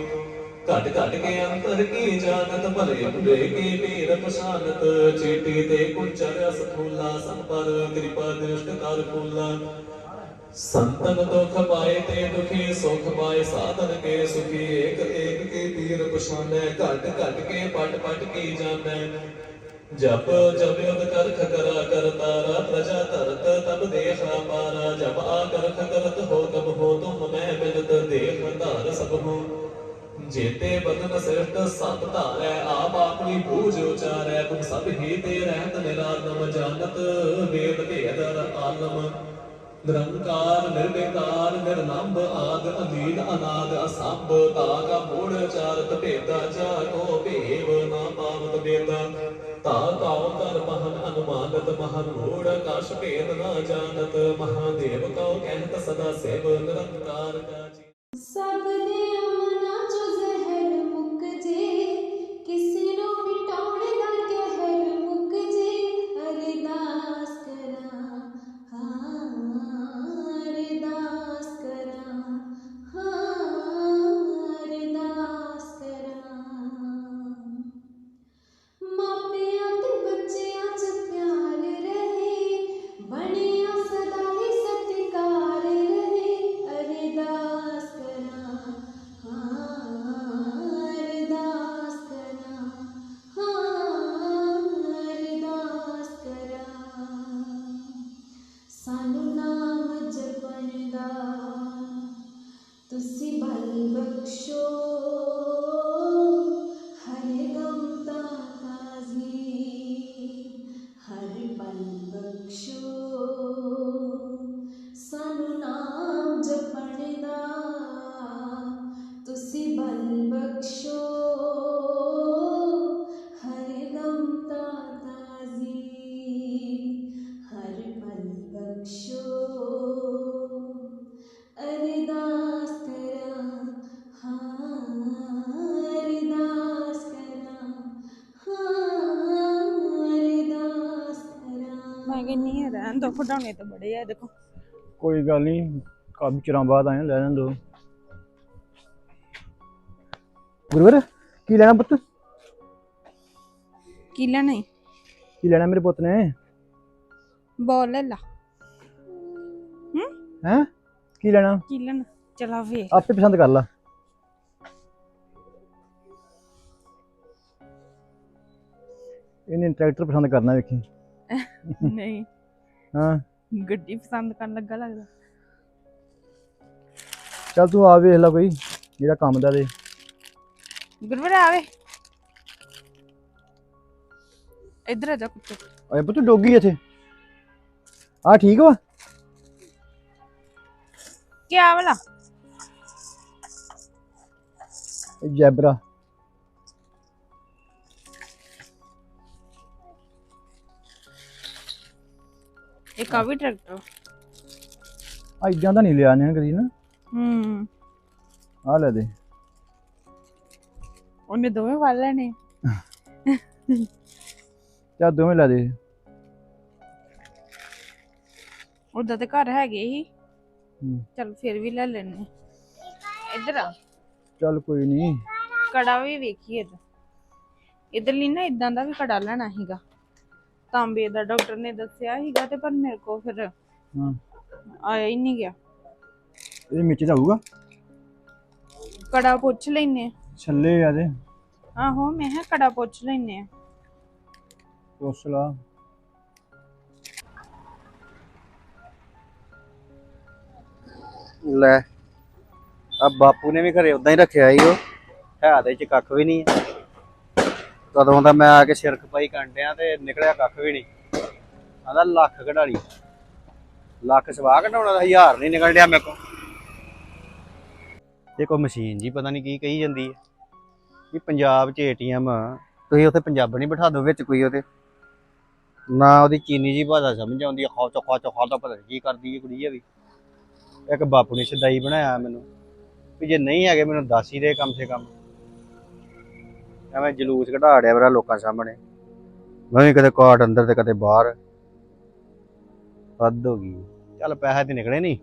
ਘਟ ਘਟ ਕੇ ਅੰਤਰ ਕੀ ਜਾਣਤ, ਭਲੇ ਬੁਰੇ ਕੀ ਪੀਰ ਪਛਾਨਤ, ਚੀਟੀ ਤੇ ਕੁਚਰ ਅਸਥੂਲਾ ਸੰਪਰ, ਕਿਰਪਾ ਦ੍ਰਿਸ਼ਟ ਕਰ ਫੂਲਾ। ਸੰਤਨ ਦੁਖ ਪਾਏ ਤੇ ਦੁਖੀ, ਸੁਖ ਪਾਏ ਸਾਧਨ ਕੇ ਸੁਖੀ, ਏਕ ਏਕ ਕੇ ਪੀਰ ਪਛਾਨੈ, ਘਟ ਘਟ ਕੇ ਪਟ ਪਟ ਕੀ ਜਾਣੈ। ਜਪ ਜਪ ਕਰਖ ਕਰਾ ਕਰਤਾਰਾ ਪ੍ਰਜਾ ਧਰਤ ਤਬ ਦੇਖ ਪਾਰਾ। ਜਪ ਆ ਕਰਖ ਕਰਤ ਹੋ ਤਬ ਹੋ ਤੁਮ ਮੈਂ ਮਿਲਤ ਦੇਖ ਧਾਰ ਸਭ ਹੋ। ਜੇਤੇ ਬਦਨ ਸਿਰਟ ਸਤ ਧਾਰੈ, ਆਪ ਆਪਣੀ ਬੂਝ ਉਚਾਰੈ। ਤੁਮ ਸਭ ਹੀ ਤੇ ਰਹਿਤ ਨਿਰਾਲਮ ਜਾਣਤ, ਵੇਦ ਭੇਦ ਆਲਮ। ਨਿਰੰਕਾਰ, ਨਿਰਵਿਕਾਰ ਨਿਰਲੰਭ ਆਦ ਅਲੀਨ ਅਨਾਦ ਅਸੰਭ ਤਾਕਾ ਮੂੜ ਚਾਰਤ ਭੇਦਾ ਜਾ ਕੋ ਭੇਵ ਨਾ ਪਾਵਤ ਬੇਦਾ ਤਾ ਕਾਉ ਕਰ ਮਹਨ ਅਨੁਮਾਨਤ, ਮਹਨ ਮੂੜ ਕਸ਼ ਭੇਦ ਨਾ ਜਾਣਤ। ਮਹਾਦੇਵ ਕਉ ਕਹਿਤ ਸਦਾ ਸੇਵ, ਨਿਰੰਕਾਰ ਕਾ ਜੀ ਸਭ ਦੇ ਅਮਨਾ ਦੋ ਖਡਾਉਣੇ ਤੇ ਬੜੇ ਆ ਦੇਖੋ। ਕੋਈ ਗੱਲ ਨਹੀਂ ਕਾਫੀ ਚਿਰਾਂ ਬਾਅਦ ਆਏ ਲੈ ਲੈਣ ਦੋ। ਗੁਰਵਰ ਕੀ ਲੈਣਾ ਪੁੱਤ? ਕੀ ਲੈਣਾ ਈ? ਕੀ ਲੈਣਾ ਮੇਰੇ ਪੁੱਤ ਨੇ? ਬੋਲ ਲੈ ਲਾ। ਹੈ? ਕੀ ਲੈਣਾ? ਕੀ ਲੈਣਾ? ਚਲਾ ਵੇ ਆਪੇ ਪਸੰਦ ਕਰ ਲਾ। ਇਹਨੇ ਟਰੈਕਟਰ ਪਸੰਦ ਕਰਨਾ ਵੇਖੀ। ਨਹੀਂ। ਹਾਂ। ਗੱਡੀ ਪਸੰਦ ਕਰਨ ਲੱਗਾ ਲੱਗਦਾ। ਚੱਲ ਤੂੰ ਆ ਵੇਖ ਲੈ ਕੋਈ ਜਿਹੜਾ ਕੰਮ ਦਾ ਦੇ ਗੁਰਵਰ ਆਵੇ ਇੱਧਰ ਆ ਜਾ ਕੁੱਤੇ ਓਏ ਪੁੱਤ ਡੋਗੀ ਇੱਥੇ। ਆ ਠੀਕ ਵਾ? ਕੀ ਆ ਵਾਲਾ ਜੈਬਰਾ। ਇੱਕ ਆ ਵੀ ਟਰੈਕਟਰ ਆ। ਇਦਾਂ ਦਾ ਨਹੀਂ ਲਿਆ ਨੇ ਕਦੀ ਨਾ। ਹੂੰ। ਆ ਲੈ ਦੇ। ਉਹਨੇ ਦੋਵੇਂ ਵਾਲ ਲੈਣੇ। ਚਾ ਦੋਵੇਂ ਲੈ ਦੇ। ਉਦਾਂ ਤੇ ਘਰ ਹੈਗੇ ਹੀ। ਹੂੰ। ਚਲ ਫਿਰ ਵੀ ਲੈ ਲੈਣੇ। ਇੱਧਰ ਆ। ਚੱਲ ਕੋਈ ਨਹੀਂ। ਕੜਾ ਵੀ ਵੇਖੀਏ ਇੱਧਰ ਇੱਧਰ ਲਈ ਨਾ ਇਦਾਂ ਦਾ ਵੀ ਕੜਾ ਲੈਣਾ ਸੀਗਾ। ਤਾਂਬੇ ਦਾ ਡਾਕਟਰ ਨੇ ਦੱਸਿਆ ਸੀਗਾ ਤੇ ਪਰ ਮੇਰੇ ਕੋ ਫਿਰ ਹਾਂ। ਆਇਆ ਹੀ ਨਹੀਂ ਗਿਆ। ਇਹ ਮਿੱਚ ਜਾਊਗਾ? ਕੜਾ ਪੁੱਛ ਲੈਨੇ ਆ। ਛੱਲੇ ਆ ਦੇ। ਆਹੋ ਮੈਂ ਕਿਹਾ ਕੜਾ ਪੁੱਛ ਲੈਨੇ ਆ। ਪੁੱਛ ਲਾ। ਲੈ ਆ ਬਾਪੂ ਨੇ ਵੀ ਘਰੇ ਉਦਾਂ ਹੀ ਰੱਖਿਆ ਈ ਉਹ। ਹੈ ਦੇ ਚ ਕੱਖ ਵੀ ਨਹੀਂ ਹੈ ਕਦੋਂ ਤਾਂ ਮੈਂ ਆ ਕੇ ਸਿਰਕ ਪਾਈ ਕੰਡਿਆ ਤੇ ਨਿਕਲਿਆ ਕੱਖ ਵੀ ਨਹੀਂ। ਆਂਦਾ ਲੱਖ ਕਢਾਲੀ ਲੱਖ ਸਵਾਹ ਕਢਾਉਣਾ ਦਾ ਹਜ਼ਾਰ ਨਹੀਂ ਨਿਕਲ ਡਿਆ ਮੇਰੇ ਕੋਲ। ਇਹ ਕੋਈ ਮਸ਼ੀਨ ਜੀ ਪਤਾ ਨਹੀਂ ਕੀ ਕਹੀ ਜਾਂਦੀ ਹੈ। ਵੀ ਪੰਜਾਬ 'ਚ ਏਟੀਐਮ ਤੁਸੀਂ ਉੱਥੇ ਪੰਜਾਬ ਨਹੀਂ ਬਿਠਾ ਦਿਓ ਵਿੱਚ ਕੋਈ ਉਹਦੇ। ਨਾ ਉਹਦੀ ਚੀਨੀ ਜੀ ਭਾਸ਼ਾ ਸਮਝ ਆਉਂਦੀ ਹੈ ਖਾ ਚਖਾ ਚਖਾ ਦਾ ਪਤਾ ਕੀ ਕਰਦੀ ਹੈ ਕੁੜੀ ਆ ਵੀ। ਇੱਕ ਬਾਪੂ ਨੇ ਸ਼ਦਾਈ ਬਣਾਇਆ ਮੈਨੂੰ। ਵੀ ਜੇ ਨਹੀਂ ਹੈਗੇ ਮੈਨੂੰ ਦੱਸ ਹੀ ਦੇ ਕਮ ਸੇ ਕਮ। ਐਵੇਂ ਜਲੂਸ ਕਢਾੜਿਆ ਮੇਰਾ ਲੋਕਾਂ ਸਾਹਮਣੇ। ਮੈਂ ਵੀ ਕਦੇ ਕਾਟ ਅੰਦਰ ਤੇ ਕਦੇ ਬਾਹਰ। ਵੱਧ ਹੋ ਗਈ। ਚੱਲ ਪੈਸੇ ਤੇ ਨਿਕਲੇ ਨਹੀਂ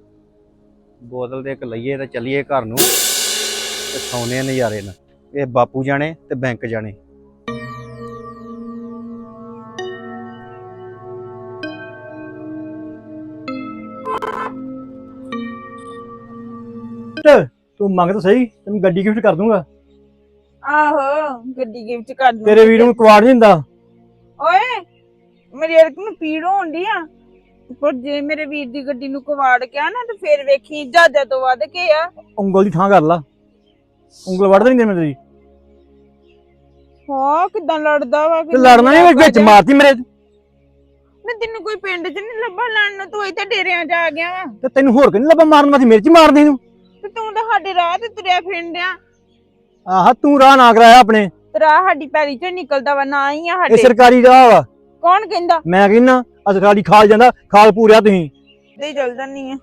ਬੋਤਲ ਤੇ ਇੱਕ ਲਈਏ ਤੇ ਚੱਲੀਏ ਘਰ ਨੂੰ। ਤੇ ਸੌਣੇ ਨਜ਼ਾਰੇ ਨਾਲ। ਇਹ ਬਾਪੂ ਜਾਣੇ ਤੇ ਬੈਂਕ ਜਾਣੇ। ਤੂੰ ਮੰਗ ਤਾਂ ਸਹੀ, ਤੈਨੂੰ ਗੱਡੀ ਗਿਫਟ ਕਰ ਦੂੰਗਾ। ਆਹੋ ਗੱਡੀ ਗਿਫਟ ਕਰ ਦੂੰ ਤੇਰੇ ਵੀਰ ਨੂੰ ਕਵਾੜ ਨਹੀਂ ਦਿੰਦਾ ਓਏ ਮੇਰੇ ਅਰਕ ਨੂੰ ਪੀੜ ਹੋਣ ਡਈ ਆ? ਪਰ ਜੇ ਮੇਰੇ ਵੀਰ ਦੀ ਗੱਡੀ ਨੂੰ ਕਵਾੜ ਗਿਆ ਨਾ ਤੇ ਫੇਰ ਵੇਖੀ ਜਹਾਜ਼ਾਂ ਤੋਂ ਵੱਧ ਕੇ ਆ। ਉਂਗਲ ਦੀ ਥਾਂ ਕਰ ਲਾ। ਉਂਗਲ ਵੜਦਾ ਨਹੀਂ ਦੇ ਮੇਰੀ ਹਾਂ ਕਿਦਾਂ ਲੜਦਾ ਵਾ ਤੇ ਲੜਨਾ ਨਹੀਂ ਵਿੱਚ ਮਾਰਤੀ ਮੇਰੇ ਮੈਂ ਤੈਨੂੰ ਕੋਈ ਪਿੰਡ 'ਚ ਨਹੀਂ ਲੱਭਾ ਲੜਨ ਨੂੰ ਤੂੰ ਇੱਥੇ ਡੇਰਿਆਂ 'ਚ ਆ ਗਿਆ ਵਾ। ਤੇ ਤੈਨੂੰ ਹੋਰ ਕਿ ਨਹੀਂ ਲੱਭਾ ਮਾਰਨ ਵਾਸਤੇ? ਮੇਰੇ ਚ ਮਾਰਦੀ ਨੂੰ ਤੇ ਤੂੰ ਤਾਂ ਸਾਡੇ ਰਾਹ ਤੇ ਤੁਰਿਆ ਫਿਰਦਿਆ ਆਹ ਤੂੰ ਰਾਹ ਨਾ ਕਰਾਇਆ ਆਪਣੇ। ਤੇ ਰਾਹ ਸਾਡੀ ਪੈਲੀ 'ਚੋਂ ਨਿਕਲਦਾ ਵਾ ਨਾ ਹੀ ਆ ਇਹ ਸਾਡੇ। ਸਰਕਾਰੀ ਰਾਹ ਵਾ। ਕੌਣ ਕਹਿੰਦਾ? ਮੈਂ ਕਹਿੰਦਾ ਆ ਸਰਕਾਰੀ ਖਾਲ ਜਾਂਦਾ ਖਾਲ ਪੂਰਿਆ ਤੁਸੀਂ। ਦੇ ਚਲ ਜਾਨੀ ਆ।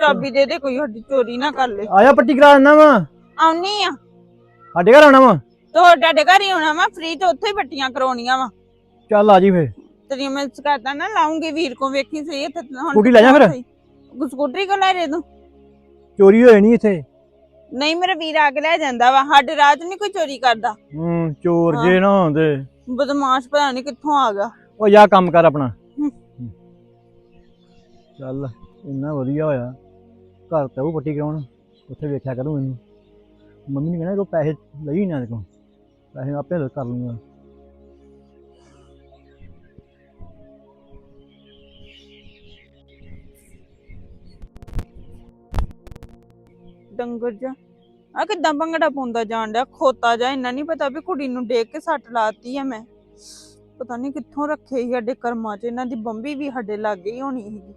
ਚਾਬੀ ਦੇ ਦੇ ਕੋਈ ਸਾਡੀ ਚੋਰੀ ਨਾ ਕਰ ਲੈ। ਆਇਆ ਪੱਟੀ ਕਰਾ ਦਿੰਦਾ ਵਾ। ਆਉਣੀ ਆ। ਸਾਡੇ ਘਰ ਆਉਣਾ ਵਾ। ਤੁਹਾਡੇ ਘਰ ਹੀ ਆਉਣਾ ਵਾ ਫ੍ਰੀ ਤੇ ਉੱਥੇ ਹੀ ਪੱਟੀਆਂ ਕਰਾਉਣੀਆਂ ਵਾ। ਚੱਲ ਆ ਜੀ ਫੇ ਤੇਰੀ ਮੈਂ ਸਕਾਤਾ ਨਾ ਲਾਉਂਗੀ ਵੀਰ ਕੋ ਵੇਖੀ ਸਹੀ ਇੱਥੇ ਤਾਂ ਹੁਣ ਸਕੂਟੀ ਲੈ ਜਾ ਫਿਰ। ਸਕੂਟਰੀ ਕੋ ਲੈ ਰੇ ਤੂੰ। ਚੋਰੀ ਹੋਏ ਨਹੀਂ ਇੱਥੇ। ਨਹੀਂ ਮੇਰਾ ਵੀਰ ਆ ਕੇ ਲੈ ਜਾਂਦਾ ਵਾ ਸਾਡੇ 'ਚ ਨਹੀਂ ਕੋਈ ਚੋਰੀ ਕਰਦਾ। ਹੂੰ ਚੋਰ। ਜੇ ਨਾ ਹੁੰਦੇ। ਬਦਮਾਸ਼ ਪਤਾ ਨਹੀਂ ਕਿੱਥੋਂ ਆ ਗਿਆ। ਉਹ ਜਾ ਕੰਮ ਕਰ ਆਪਣਾ। ਚੱਲ ਇੰਨਾ ਵਧੀਆ ਹੋਇਆ। ਘਰ ਤੇ ਉਹ ਪੱਟੀ ਕਰਾਉਣ ਉੱਥੇ ਵੇਖਿਆ ਕਰੂੰ ਇਹਨੂੰ। ਮੰਮੀ ਨੇ ਕਹਿਣਾ ਕੋ ਪੈਸੇ ਲਈ ਨਾ ਦੇਖੋ ਪੈਸੇ ਆਪੇ ਕਰ ਲੂੰਗਾ। ਡੰਗਰ ਜਾ ਆ ਕਿਦਾਂ ਭੰਗੜਾ ਪਾਉਂਦਾ ਜਾਣ ਡਿਆ? ਖੋਤਾ ਜਾ ਇੰਨਾ ਨਹੀਂ ਪਤਾ ਵੀ ਕੁੜੀ ਨੂੰ ਦੇਖ ਕੇ ਸੱਟ ਲਾਤੀ ਆ ਮੈਂ। ਪਤਾ ਨਹੀਂ ਕਿੱਥੋਂ ਰੱਖੇ ਸੀ ਸਾਡੇ ਕਰਮਾਂ 'ਚ, ਇਹਨਾਂ ਦੀ ਬੰਬੀ ਵੀ ਸਾਡੇ ਲਾਗੇ ਹੀ ਹੋਣੀ ਸੀਗੀ।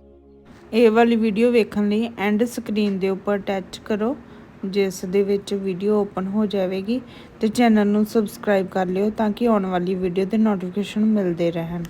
ਇਹ ਵਾਲੀ ਵੀਡੀਓ ਵੇਖਣ ਲਈ ਐਂਡ ਸਕਰੀਨ ਦੇ ਉੱਪਰ ਟੱਚ ਕਰੋ, ਜਿਸ ਦੇ ਵਿੱਚ ਵੀਡੀਓ ਓਪਨ ਹੋ ਜਾਵੇਗੀ ਤੇ ਚੈਨਲ ਨੂੰ ਸਬਸਕ੍ਰਾਈਬ ਕਰ ਲਿਓ ਤਾਂ ਕਿ ਆਉਣ ਵਾਲੀ ਵੀਡੀਓ ਦੇ ਨੋਟੀਫਿਕੇਸ਼ਨ ਮਿਲਦੇ ਰਹਿਣ।